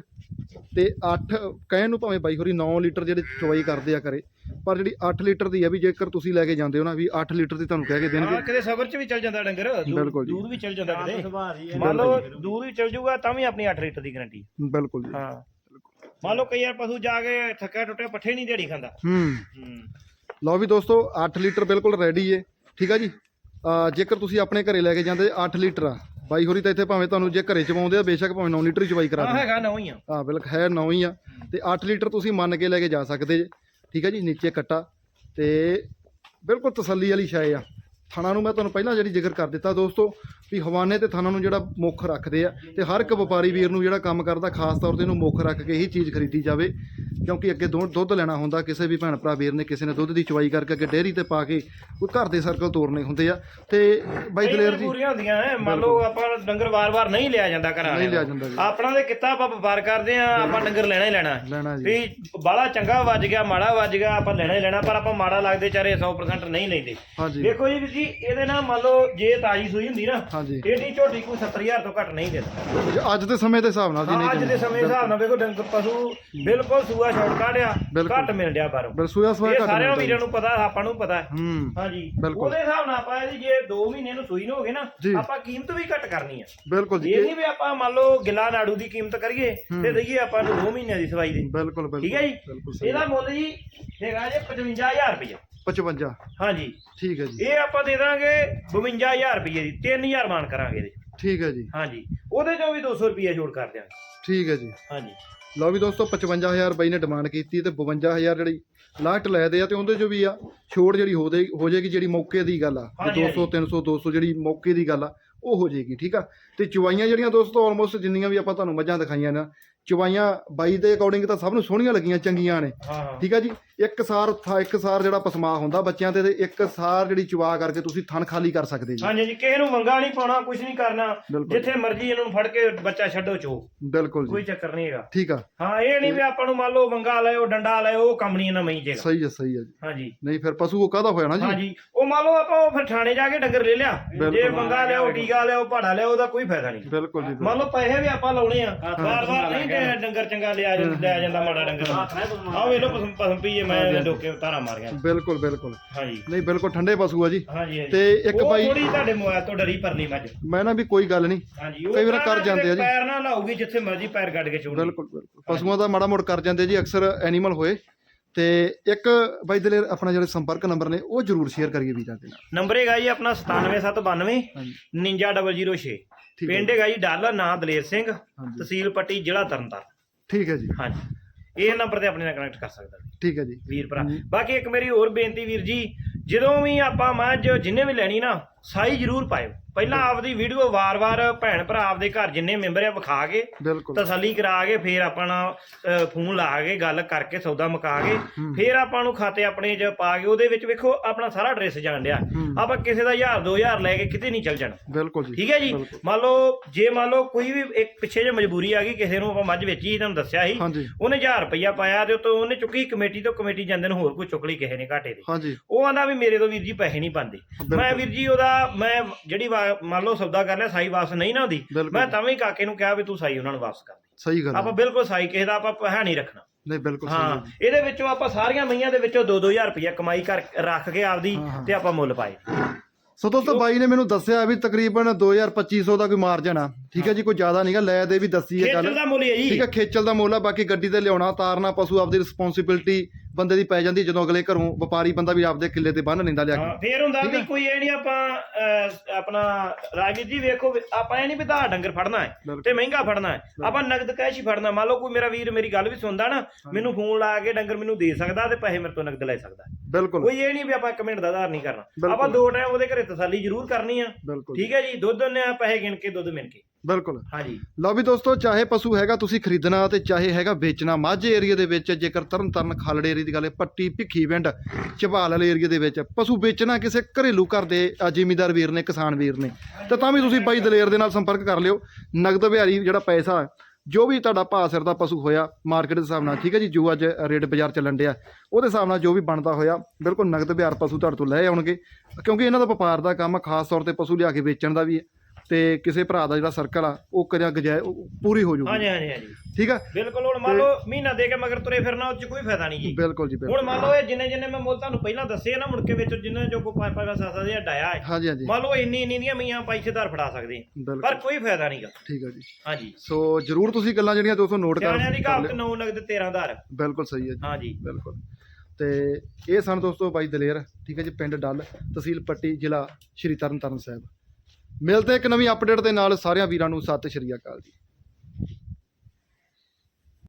ਤੇ 8 ਕਹਿਣ ਨੂੰ ਭਾਵੇਂ ਬਾਈ ਹੋਰੀ 9 ਲੀਟਰ ਜਿਹੜੇ ਚਵਾਈ ਕਰਦੇ ਆ ਕਰੇ ਪਰ ਜਿਹੜੀ 8 ਲੀਟਰ ਦੀ ਆ ਵੀ ਜੇਕਰ ਤੁਸੀਂ ਲੈ ਕੇ ਜਾਂਦੇ ਹੋ ਨਾ ਵੀ 8 ਲੀਟਰ ਦੀ ਤੁਹਾਨੂੰ ਕਹਿ ਕੇ ਦੇਣਗੇ।
ਹਾਂ ਕਿਤੇ ਸਬਰ ਚ ਵੀ ਚੱਲ ਜਾਂਦਾ ਡੰਗਰ। ਦੂਰ-
ਬਿਲਕੁਲ ਜੀ।
ਦੂਰ ਵੀ ਚੱਲ ਜਾਂਦਾ ਕਿਤੇ। ਮੰਨ ਲਓ ਦੂਰ ਵੀ ਚੱਲ ਜਾਊਗਾ ਤਾਂ ਵੀ ਆਪਣੀ 8 ਲੀਟਰ ਦੀ ਗਰੰਟੀ।
ਬਿਲਕੁਲ ਜੀ।
ਹਾਂ। ਮੰਨ ਲਓ ਕਈ ਵਾਰ ਪਸ਼ੂ ਜਾ ਕੇ ਥੱਕਿਆ ਟੁੱਟਿਆ ਪੱਠੇ ਨਹੀਂ ਦਿਹਾੜੀ ਖਾਂਦਾ।
ਹੂੰ।
ਹੂੰ।
ਲਓ ਵੀ ਦੋਸਤੋ 8 ਲੀਟਰ ਬਿਲਕੁਲ ਰੈਡੀ ਏ। ਠੀਕ ਆ ਜੀ? ਜੇਕਰ ਤੁਸੀਂ ਆਪਣੇ ਘਰੇ ਲੈ ਕੇ ਜਾਂਦੇ 8 ਲੀਟਰ ਆ ਬਾਈ ਹੋਰੀ ਤਾਂ ਇੱਥੇ ਭਾਵੇਂ ਤੁਹਾਨੂੰ ਜੇ ਘਰੇ ਚਵਾਉਂਦੇ ਆ ਬੇਸ਼ੱਕ ਭਾਵੇਂ 9 ਲੀਟਰ ਹੀ ਚਵਾਈ ਕਰਾ
ਹਾਂ
ਦੇ
ਹੈਗਾ ਨਵਾਂ ਹੀ ਆ।
ਹਾਂ ਬਿਲਕੁਲ ਹੈ ਨੌ ਹੀ ਆ। ਤੇ 8 ਲੀਟਰ ਤੁਸੀਂ ਮੰਨ ਕੇ ਲੈ ਕੇ ਜਾ ਸਕਦੇ ਜੇ। ਠੀਕ ਹੈ ਜੀ? ਨੀਚੇ ਕੱਟਾ। ਤੇ ਬਿਲਕੁਲ ਤਸੱਲੀ ਵਾਲੀ ਸ਼ੈ ਆ। ਥਾਣਾ ਨੂੰ ਮੈਂ ਤੁਹਾਨੂੰ ਪਹਿਲਾਂ ਜਿਹੜੀ ਜ਼ਿਕਰ ਕਰ ਦਿੱਤਾ ਦੋਸਤੋ, ਵੀ ਹਵਾਨੇ ਤੇ ਥਾਣਾ ਨੂੰ ਜਿਹੜਾ ਮੁੱਖ ਰੱਖਦੇ ਆ ਤੇ ਹਰ ਇੱਕ ਵਪਾਰੀ ਵੀਰ ਨੂੰ ਜਿਹੜਾ ਕੰਮ ਕਰਦਾ, ਖਾਸ ਤੌਰ ਤੇ ਇਹਨੂੰ ਮੁੱਖ ਰੱਖ ਕੇ ਹੀ ਚੀਜ਼ ਖਰੀਦੀ ਜਾਵੇ। ਕਿਉਂਕਿ ਅੱਗੇ ਦੁ- ਦੁੱਧ ਲੈਣਾ ਹੁੰਦਾ ਕਿਸੇ ਵੀ ਭੈਣ ਭਰਾ ਵੀਰ ਨੇ ਕਿਸੇ ਨੇ ਦੁੱਧ ਦੀ ਚਵਾਈ ਕਰਕੇ ਅੱਗੇ ਡੇਅਰੀ ਤੇ ਪਾ ਕੇ ਕੋਈ ਘਰ ਦੇ ਸਰਕਲ ਤੋਰਨੇ ਹੁੰਦੇ ਆ। ਤੇ ਬਾਈ ਦਲੇਰ ਜੀ
ਪੂਰੀਆਂ ਹੁੰਦੀਆਂ ਐ ਮੰਨ ਲਓ ਆਪਾਂ ਡੰਗਰ ਵਾਰ-ਵਾਰ ਨਹੀਂ ਲਿਆ ਜਾਂਦਾ ਘਰਾਂ
ਨਹੀਂ ਲਿਆ ਜਾਂਦਾ।
ਆਪਣਾ ਤੇ ਕਿੱਤਾ ਆਪਾਂ ਵਪਾਰ ਕਰਦੇ ਆ ਆਪਾਂ ਡੰਗਰ ਲੈਣਾ ਹੀ ਲੈਣਾ। ਵੀ ਬਾਲਾ ਚੰਗਾ ਵੱਜ ਗਿਆ ਮਾੜਾ ਵੱਜ ਗਿਆ ਆਪਾਂ ਲੈਣਾ ਹੀ ਲੈਣਾ ਪਰ ਆਪਾਂ ਮਾੜਾ ਲੱਗਦੇ ਚਾਰੇ 100% ਨਹੀਂ ਲੈਂਦੇ। ਦੇਖੋ ਜੀ ਜੀ ਇਹਦੇ ਨਾਲ ਮੰਨ ਲਓ ਜੇ ਤਾਜੀ ਸੂਈ ਹੁੰਦੀ ਨਾ ਇਹਦੀ ਝੋਟੀ ਕੋਈ 70000 ਤੋਂ ਘੱਟ ਨਹੀਂ ਦਿੰਦਾ।
ਅੱਜ ਦੇ ਸਮੇਂ ਦੇ ਹਿਸਾਬ ਨਾਲ ਜੀ ਨਹੀਂ
ਅੱਜ ਦੇ ਸਮੇਂ ਦੇ ਹਿਸਾਬ ਨਾਲ ਵੇਖੋ ਡੰਗਰ ਪਸ਼ੂ ਬਿਲਕੁਲ ਸੂਆ ਛੋੜ ਕਾਢਿਆ
ਬਿਲਕੁਲ।
ਘੱਟ ਮਿਲ ਡਿਆ ਬਾਹਰੋਂ।
ਬਰਸੂਆ ਸਵਾ
ਇਹ
ਘੱਟ
ਸਾਰਿਆਂ
ਮਿਲਦਾ ਜੀ।
ਵੀਰਾਂ ਨੂੰ ਪਤਾ ਆਪਾਂ ਨੂੰ ਪਤਾ ਹੈ।
ਹੂੰ
ਹਾਂਜੀ
ਬਿਲਕੁਲ।
ਉਹਦੇ ਹਿਸਾਬ ਨਾਲ ਆਪਾਂ ਇਹਦੀ ਜੇ 2 ਮਹੀਨੇ ਨੂੰ ਸੂਈ ਨੂੰ ਹੋ ਗਏ ਨਾ
ਜੀ।
ਆਪਾਂ ਕੀਮਤ ਵੀ ਘੱਟ ਕਰਨੀ ਆ
ਬਿਲਕੁਲ ਜੀ।
ਇਹ ਨਹੀਂ ਵੀ ਆਪਾਂ ਮੰਨ ਲਓ ਗਿੱਲਾ ਨਾੜੂ ਦੀ ਕੀਮਤ ਕਰੀਏ ਤੇ ਦਈਏ ਆਪਾਂ ਨੂੰ 2 ਮਹੀਨਿਆਂ ਦੀ ਸਵਾਈ ਦੀ
ਬਿਲਕੁਲ ਬਿਲਕੁਲ
ਠੀਕ ਹੈ ਜੀ?
ਸਹੀ
ਇਹਦਾ ਮੁੱਲ ਜੀ ਹੈਗਾ ਜੇ 55000 ਰੁਪਏ
55
ਹਾਂਜੀ।
ਠੀਕ ਹੈ ਜੀ।
ਇਹ ਆਪਾਂ ਦੇ ਦਾਂਗੇ 52000 ਰੁਪਏ ਦੀ 3000 ਮਾਨ ਕਰਾਂਗੇ ਇਹਦੇ।
ਠੀਕ ਹੈ ਜੀ।
ਹਾਂਜੀ। ਉਹਦੇ ਚੋਂ ਵੀ 200 ਰੁਪਏ ਛੋੜ ਕਰ ਦਿਆਂਗੇ।
ਠੀਕ ਹੈ ਜੀ।
ਹਾਂਜੀ।
ਲਓ ਵੀ ਦੋਸਤੋ 55000 ਬਾਈ ਨੇ ਡਿਮਾਂਡ ਕੀਤੀ ਤੇ 52000 ਜਿਹੜੀ ਲਾਸਟ ਲੈ ਦੇ ਆ ਤੇ ਉਹਦੇ ਚੋਂ ਵੀ ਆ ਛੋੜ ਜਿਹੜੀ ਹੋ ਦੇ ਹੋ ਜਾਏਗੀ ਜਿਹੜੀ ਮੌਕੇ ਦੀ ਗੱਲ ਆ। ਵੀ
ਹਾਂਜੀ,
200 300 200 ਜਿਹੜੀ ਮੌਕੇ ਦੀ ਗੱਲ ਆ ਉਹ ਹੋ ਜਾਏਗੀ ਠੀਕ ਆ? ਤੇ ਚਵਾਈਆਂ ਜਿਹੜੀਆਂ ਦੋਸਤੋ ਆਲਮੋਸਟ ਜਿੰਨੀਆਂ ਵੀ ਆਪਾਂ ਤੁਹਾਨੂੰ ਮੱਝਾਂ ਦਿਖਾਈਆਂ ਨਾ ਚਵਾਈਆਂ ਬਾਈ ਦੇ ਅਕੋਰਡਿੰਗ ਤਾਂ ਸਭ ਨੂੰ ਸੋਹਣੀਆਂ ਲੱਗੀਆਂ ਚੰਗੀਆਂ ਨੇ ਠੀਕ ਆ ਜੀ? ਇੱਕ ਸਾਰ ਥਾ ਇੱਕ ਸਾਰ ਜਿਹੜਾ ਪਸਮਾ ਹੁੰਦਾ ਬੱਚਿਆਂ ਤੇ ਤੇ ਇੱਕ ਸਾਰ ਜਿਹੜੀ ਚਵਾ ਕਰਕੇ ਤੁਸੀਂ ਥਣ ਖਾਲੀ ਕਰ ਸਕਦੇ ਜੀ।
ਹਾਂਜੀ ਜੀ ਕਿਸੇ ਨੂੰ ਮੰਗਾ ਨਹੀਂ ਪਾਉਣਾ ਕੁਝ ਨਹੀਂ ਕਰਨਾ
ਬਿਲਕੁਲ
ਜਿੱਥੇ ਮਰਜ਼ੀ ਇਹਨਾਂ ਨੂੰ ਫੜ ਕੇ ਬੱਚਾ ਛੱਡੋ ਚੋ।
ਬਿਲਕੁਲ
ਕੋਈ
ਜੀ
ਚੱਕਰ ਨਹੀਂ ਹੈਗਾ।
ਠੀਕ ਆ।
ਹਾਂ ਇਹ ਨਹੀਂ ਵੀ ਆਪਾਂ ਨੂੰ ਮੰਨ ਲਓ ਮੰਗਾ ਲਿਓ ਡੰਡਾ ਲਿਓ ਉਹ ਕੰਮ ਨਹੀਂ ਇਹਨਾਂ ਮਈ ਜੇਗਾ
ਸਹੀ ਹੈ ਸਹੀ ਹੈ ਜੀ।
ਹਾਂਜੀ।
ਨਹੀਂ ਫਿਰ ਪਸ਼ੂ ਉਹ ਕਾਹਦਾ ਹੋਇਆ ਨਾ ਜੀ?
ਹਾਂਜੀ ਉਹ ਮੰਨ ਲਓ ਆਪਾਂ ਉਹ ਫਿਰ ਥਾਣੇ ਜਾ ਕੇ ਡੰਗਰ ਲੈ ਲਿਆ।
ਬਿਲਕੁਲ।
ਜੇ ਮੰਗਾ ਲਿਓ ਟੀਕਾ ਲਿਓ ਭਾੜਾ ਲਿਓ ਉਹਦਾ ਕੋਈ ਫਾਇਦਾ ਨਹੀਂ।
ਬਿਲਕੁਲ ਜੀ
ਮੰਨ ਲਓ ਪੈਸੇ ਵੀ ਆਪਾਂ ਲਾਉਣੇ ਆ। ਵਾਰ ਵਾਰ ਨਹੀਂ ਕਿ ਡੰਗਰ ਚੰਗਾ ਲਿਆ ਜਾਂ- ਲਿਆ ਜਾਂਦਾ ਮਾੜਾ ਡੰਗਰ। ਪਸਮ ਪਸਮ ਪੀਏ ਮੈਂ ਡੋਕੇ ਧਾਰਾ ਮਾਰ ਗਿਆ
ਬਿਲਕੁਲ ਬਿਲਕੁਲ।
ਹਾਂਜੀ।
ਨਹੀਂ ਬਿਲਕੁਲ ਠੰਡੇ ਪਸ਼ੂ ਆ ਜੀ।
ਹਾਂਜੀ ਹਾਂਜੀ।
ਤੇ ਇੱਕ
ਉਹ
ਬਾਈ
ਥੋੜੀ ਤੁਹਾਡੇ ਮੋਬਾਈਲ ਤੋਂ ਡਰੀ ਪਰਲੀ ਮੱਝ।
ਮੈਂ ਨਾ ਵੀ ਕੋਈ ਗੱਲ ਨਹੀਂ।
ਹਾਂਜੀ
ਕਈ ਵਾਰ ਕਰ ਜਾਂਦੇ ਆ ਜੀ।
ਪੈਰ ਨਾ ਲਾਊਗੀ ਜਿੱਥੇ ਮਰਜ਼ੀ ਪੈਰ ਗੱਡ ਕੇ ਛੋੜ
ਬਿਲਕੁਲ ਬਿਲਕੁਲ। ਪਸ਼ੂਆਂ ਦਾ ਮਾੜਾ ਮੋੜ ਕਰ ਜਾਂਦੇ ਜੀ ਅਕਸਰ ਐਨੀਮਲ ਹੋਏ। ਤੇ ਇੱਕ ਬਾਈ ਦਲੇਰ ਆਪਣਾ ਜਿਹੜੇ ਸੰਪਰਕ ਨੰਬਰ ਨੇ ਉਹ ਜਰੂਰ ਸ਼ੇਅਰ ਕਰੀਏ ਵੀਰਾਂ ਦੇ ਨਾਲ।
ਨੰਬਰ ਹੈਗਾ ਜੀ ਆਪਣਾ 97792
ਹਾਂਜੀ।
99006
ਠੀਕ ਹੈ
ਪਿੰਡ ਹੈਗਾ ਜੀ ਡਾਲਾ ਨਾਂ ਦਲੇਰ ਸਿੰਘ ਤਹਿਸੀਲ ਪੱਟੀ ਜ਼ਿਲ੍ਹਾ ਤਰਨਤਾਰਨ।
ਠੀਕ ਹੈ ਜੀ।
ਹਾਂਜੀ। ਇਹ ਨੰਬਰ ਤੇ ਆਪਣੇ ਨਾਲ ਕਨੈਕਟ ਕਰ ਸਕਦਾ
ਠੀਕ ਹੈ ਜੀ।
ਵੀਰ ਭਰਾ। ਬਾਕੀ ਇੱਕ ਮੇਰੀ ਹੋਰ ਬੇਨਤੀ ਵੀਰ ਜੀ ਜਦੋਂ ਵੀ ਆਪਾਂ ਮੱਝ ਜਿੰਨੇ ਵੀ ਲੈਣੀ ਨਾ ਸਾਈ ਜ਼ਰੂਰ ਪਾਇਓ। ਪਹਿਲਾਂ ਆਪਦੀ ਵੀਡੀਓ ਵਾਰ-ਵਾਰ ਭੈਣ ਭਰਾ ਆਪਦੇ ਘਰ ਜਿੰਨੇ ਮੈਂਬਰ ਆ ਵਿਖਾ ਕੇ
ਬਿਲਕੁਲ।
ਤਸੱਲੀ ਕਰਾ ਕੇ ਫੇਰ ਆਪਣਾ ਫੋਨ ਲਾ ਕੇ ਗੱਲ ਕਰਕੇ ਸੌਦਾ ਮੁਕਾ ਕੇ। ਫੇਰ ਆਪਾਂ ਨੂੰ ਖਾਤੇ ਆਪਣੇ 'ਚ ਪਾ ਕੇ ਉਹਦੇ ਵਿੱਚ ਵੇਖੋ ਆਪਣਾ ਸਾਰਾ ਐਡਰੈਸ ਜਾਣ ਡਿਆ। ਆਪਾਂ ਕਿਸੇ ਦਾ 1000 2000 ਲੈ ਕੇ ਕਿਤੇ ਨਹੀਂ ਚੱਲ ਜਾਣਾ।
ਬਿਲਕੁਲ ਜੀ।
ਠੀਕ ਹੈ ਜੀ। ਮੰਨ ਲਓ ਜੇ ਮੰਨ ਲਓ ਕੋਈ ਵੀ ਇੱਕ ਪਿੱਛੇ ਜੇ ਮਜਬੂਰੀ ਆ ਗਈ ਕਿਸੇ ਨੂੰ ਆਪਾਂ ਮੱਝ ਵੇਚੀ ਤੁਹਾਨੂੰ ਦੱਸਿਆ ਸੀ ਉਹਨੇ 1000 ਰੁਪਇਆ ਪਾਇਆ ਤੇ ਉਤੋਂ ਉਹਨੇ ਚੁੱਕੀ ਕਮੇਟੀ ਤੋਂ ਕਮੇਟੀ ਜਾਂਦੇ ਨੂੰ ਹੋਰ ਕੋਈ ਚੁੱਕ ਲਈ ਕਿਸੇ ਨੇ ਘਾਟੇ ਦੇ। ਉਹ ਆਂਦਾ ਵੀ ਮੇਰੇ ਤੋਂ ਵੀਰ ਜੀ ਪੈਸੇ ਨਹੀਂ ਪਾਉਂਦੇ। ਮੈਂ ਵੀਰ ਜੀ ਉਹਦਾ ਮੈਂ ਜਿਹੜੀ ਮੰਨ ਲਓ ਸੌਦਾ ਕਰ ਲਿਆ ਸਾਈ ਵਾਪਸ ਨਹੀਂ ਨਾ ਹੁੰਦੀ
ਬਿਲਕੁਲ।
ਮੈਂ ਤਾਂ ਵੀ ਕਾਕੇ ਨੂੰ ਕਿਹਾ ਵੀ ਤੂੰ ਸਾਈ ਉਹਨਾਂ ਨੂੰ ਵਾਪਸ ਕਰ ਦੇ
ਸਹੀ ਗੱਲ ਹੈ।
ਆਪਾਂ ਬਿਲਕੁਲ ਸਾਈ ਕਿਸੇ ਦਾ ਆਪਾਂ ਪੈਸਾ ਨਹੀਂ ਰੱਖਣਾ
ਨਹੀਂ ਬਿਲਕੁਲ ਸਹੀ
ਹਾਂ
ਹੈ।
ਇਹਦੇ ਵਿੱਚੋਂ ਆਪਾਂ ਸਾਰੀਆਂ ਮਈਆਂ ਦੇ ਵਿੱਚੋਂ 2-2000 ਰੁਪਇਆ ਕਮਾਈ ਕਰ ਰੱਖ ਕੇ ਆਪਦੀ
ਹਾਂ, ਹਾਂ।
ਤੇ ਆਪਾਂ ਮੁੱਲ ਪਾਏ
ਸੋ ਦੋਸਤੋ ਬਾਈ ਨੇ ਮੈਨੂੰ ਦੱਸਿਆ ਵੀ ਤਕਰੀਬਨ 2250 ਦਾ ਕੋਈ ਮਾਰਜਨ ਆ ਠੀਕ ਹੈ ਜੀ ਕੋਈ ਜ਼ਿਆਦਾ ਨਹੀਂਗਾ ਲੈ ਦੇ ਵੀ ਦੱਸੀ ਇਹ
ਖੇਚਲ
ਗੱਲ
ਦਾ ਮੁੱਲ ਹੀ ਹੈ
ਠੀਕ ਹੈ ਖੇਚਲ ਦਾ ਮੁੱਲ ਆ ਬਾਕੀ ਗੱਡੀ ਤੇ ਲਿਆਉਣਾ ਤਾਰਨਾ ਪਸ਼ੂ ਆਪਦੀ ਰਿਸਪੌਂਸਿਬਿਲਟੀ ਬੰਦੇ ਦੀ ਪੈ ਜਾਂਦੀ ਜਦੋਂ ਅਗਲੇ ਘਰੋਂ ਵਪਾਰੀ ਬੰਦਾ ਵੀ ਆਪਦੇ ਕਿੱਲੇ ਤੇ ਬੰਨ ਲੈਂਦਾ ਲਿਆ
ਹਾਂ
ਕੇ
ਫੇਰ ਹੁੰਦਾ ਵੀ। ਕੋਈ ਇਹ ਨਹੀਂ ਆਪਾਂ ਅਹ, ਆਪਣਾ ਰਾਜਵੀਰ ਜੀ ਵੇਖੋ ਵੀ ਆਪਾਂ ਇਹ ਨਹੀਂ ਵੀ ਧਾਰ ਡੰਗਰ ਫੜਨਾ ਹੈ
ਬਿਲਕੁਲ।
ਤੇ ਮਹਿੰਗਾ ਫੜਨਾ ਹੈ। ਆਪਾਂ ਨਗਦ ਕੈਸ਼ ਹੀ ਫੜਨਾ। ਮੰਨ ਲਓ ਕੋਈ ਮੇਰਾ ਵੀਰ ਮੇਰੀ ਗੱਲ ਵੀ ਸੁਣਦਾ ਨਾ ਮੈਨੂੰ ਫੋਨ ਲਾ ਕੇ ਡੰਗਰ ਮੈਨੂੰ ਦੇ ਸਕਦਾ ਤੇ ਪੈਸੇ ਮੇਰੇ ਤੋਂ ਨਗਦ ਲੈ ਸਕਦਾ।
ਬਿਲਕੁਲ।
ਕੋਈ ਇਹ ਨਹੀਂ ਵੀ ਆਪਾਂ ਇੱਕ ਮਿੰਟ ਦਾ ਧਾਰ ਨਹੀਂ ਕਰਨਾ। ਆਪਾਂ ਦੋ ਟਾਈਮ ਉਹਦੇ ਘਰੇ ਤਸੱਲੀ ਜ਼ਰੂਰ ਕਰਨੀ ਆ। ਠੀਕ ਹੈ ਜੀ ਦੁੱਧ ਨੇ ਪੈਸੇ ਗਿਣ ਕੇ ਦੁੱਧ ਮਿਣ ਕੇ।
ਬਿਲਕੁਲ।
ਹਾਂਜੀ।
ਲਓ ਵੀ ਦੋਸਤੋ ਚਾਹੇ ਪਸ਼ੂ ਹੈਗਾ ਤੁਸੀਂ ਖਰੀਦਣਾ ਤੇ ਚਾਹੇ ਹੈਗਾ ਵੇਚਣਾ ਮਾਝੇ ਏਰੀਆ ਦੇ ਵਿੱਚ ਜੇਕਰ ਤਰਨ ਤਰਨ ਖਾਲੜੇ ਏਰੀਆ ਦੀ ਗੱਲ ਹੈ ਪੱਟੀ ਭਿੱਖੀ ਪਿੰਡ ਝਬਾਲ ਵਾਲੇ ਏਰੀਆ ਦੇ ਵਿੱਚ ਪਸ਼ੂ ਵੇਚਣਾ ਕਿਸੇ ਘਰੇਲੂ ਘਰ ਦੇ ਜ਼ਿਮੀਂਦਾਰ ਵੀਰ ਨੇ ਕਿਸਾਨ ਵੀਰ ਨੇ। ਤੇ ਤਾਂ ਵੀ ਤੁਸੀਂ ਬਾਈ ਦਲੇਰ ਦੇ ਨਾਲ ਸੰਪਰਕ ਕਰ ਲਿਓ। ਨਗਦ ਵਿਹਾਰੀ ਜਿਹੜਾ ਪੈਸਾ ਜੋ ਵੀ ਤੁਹਾਡਾ ਭਾਅ ਸਿਰ ਦਾ ਪਸ਼ੂ ਹੋਇਆ ਮਾਰਕੀਟ ਦੇ ਹਿਸਾਬ ਨਾਲ, ਠੀਕ ਹੈ ਜੀ, ਜੋ ਅੱਜ ਰੇਟ ਬਾਜ਼ਾਰ ਚੱਲਣ ਡਿਆ, ਉਹਦੇ ਹਿਸਾਬ ਨਾਲ ਜੋ ਵੀ ਬਣਦਾ ਹੋਇਆ, ਬਿਲਕੁਲ ਨਗਦ ਵਿਹਾਰ ਪਸ਼ੂ ਤੁਹਾਡੇ ਤੋਂ ਲੈ ਆਉਣਗੇ, ਕਿਉਂਕਿ ਇਹਨਾਂ ਦਾ ਵਪਾਰ ਦਾ ਕੰਮ ਖਾਸ ਤੌਰ ਤੇ ਪਸ਼ੂ ਲਿਆ ਕੇ ਵੇਚਣ ਦਾ ਵੀ ਹੈ। ਤੇ ਕਿਸੇ ਭਰਾ ਦਾ ਜਿਹੜਾ ਸਰਕਲ ਆ ਉਹ ਕਰਿਆ ਗਜਾਇ ਉਹ ਪੂਰੀ ਹੋ ਜਾਊਗੀ।
ਹਾਂਜੀ ਹਾਂਜੀ ਹਾਂਜੀ।
ਠੀਕ ਆ?
ਬਿਲਕੁਲ ਹੁਣ ਮੰਨ ਲਓ ਮਹੀਨਾ ਦੇ ਕੇ ਮਗਰ ਤੁਰੇ ਫਿਰਨਾ ਉਹ ਚ ਕੋਈ ਫਾਇਦਾ ਨਹੀਂ ਜੀ।
ਬਿਲਕੁਲ ਜੀ ਬਿਲਕੁਲ।
ਹੁਣ ਮੰਨ ਲਓ ਇਹ ਜਿੰਨੇ ਜਿੰਨੇ ਮੈਂ ਮੁੱਲ ਤੁਹਾਨੂੰ ਪਹਿਲਾਂ ਦੱਸੇ ਨਾ ਮੁੜ ਕੇ ਵਿੱਚ ਜਿੰਨੇ ਜੋ ਕੋ ਪੰਜ ਪੰਜ ਸੱਤ ਸੱਤ ਡਾਇਆ ਹੈ
ਹਾਂਜੀ ਹਾਂਜੀ।
ਮੰਨ ਲਓ ਇੰਨੀ ਇੰਨੀ ਦੀਆਂ ਮੀਆਂ ਪੈਸੇਦਾਰ ਫੜਾ ਸਕਦੇ। ਪਰ ਕੋਈ ਫਾਇਦਾ ਨਹੀਂਗਾ
ਠੀਕ ਆ ਜੀ।
ਹਾਂਜੀ।
ਸੋ ਜਰੂਰ ਤੁਸੀਂ ਗੱਲਾਂ ਜਿਹੜੀਆਂ ਦੋਸਤੋ ਨੋਟ ਕਰ
ਸਿਆਣਿਆਂ ਦੀ ਕਹਾਵਤ
ਲਿਓ।
ਨੌ ਨਗਦ 13 ਧਾਰ
ਬਿਲਕੁਲ ਸਹੀ ਹੈ ਜੀ।
ਹਾਂਜੀ।
ਬਿਲਕੁਲ। ਤੇ ਇਹ ਸਨ ਦੋਸਤੋ ਬਾਈ ਦਲੇਰ ਠੀਕ ਹੈ ਜੀ ਪਿੰਡ ਡੱਲ ਤਹਿਸੀਲ ਪੱਟੀ ਜ਼ਿਲ੍ਹਾ ਸ਼੍ਰੀ ਤਰਨਤਾਰਨ ਸਾਹਿਬ। ਮਿਲਦੇ ਇੱਕ ਨਵੀਂ ਅਪਡੇਟ ਦੇ ਨਾਲ ਸਾਰਿਆਂ ਵੀਰਾਂ ਨੂੰ ਸਤਿ ਸ਼੍ਰੀ ਅਕਾਲ ਜੀ।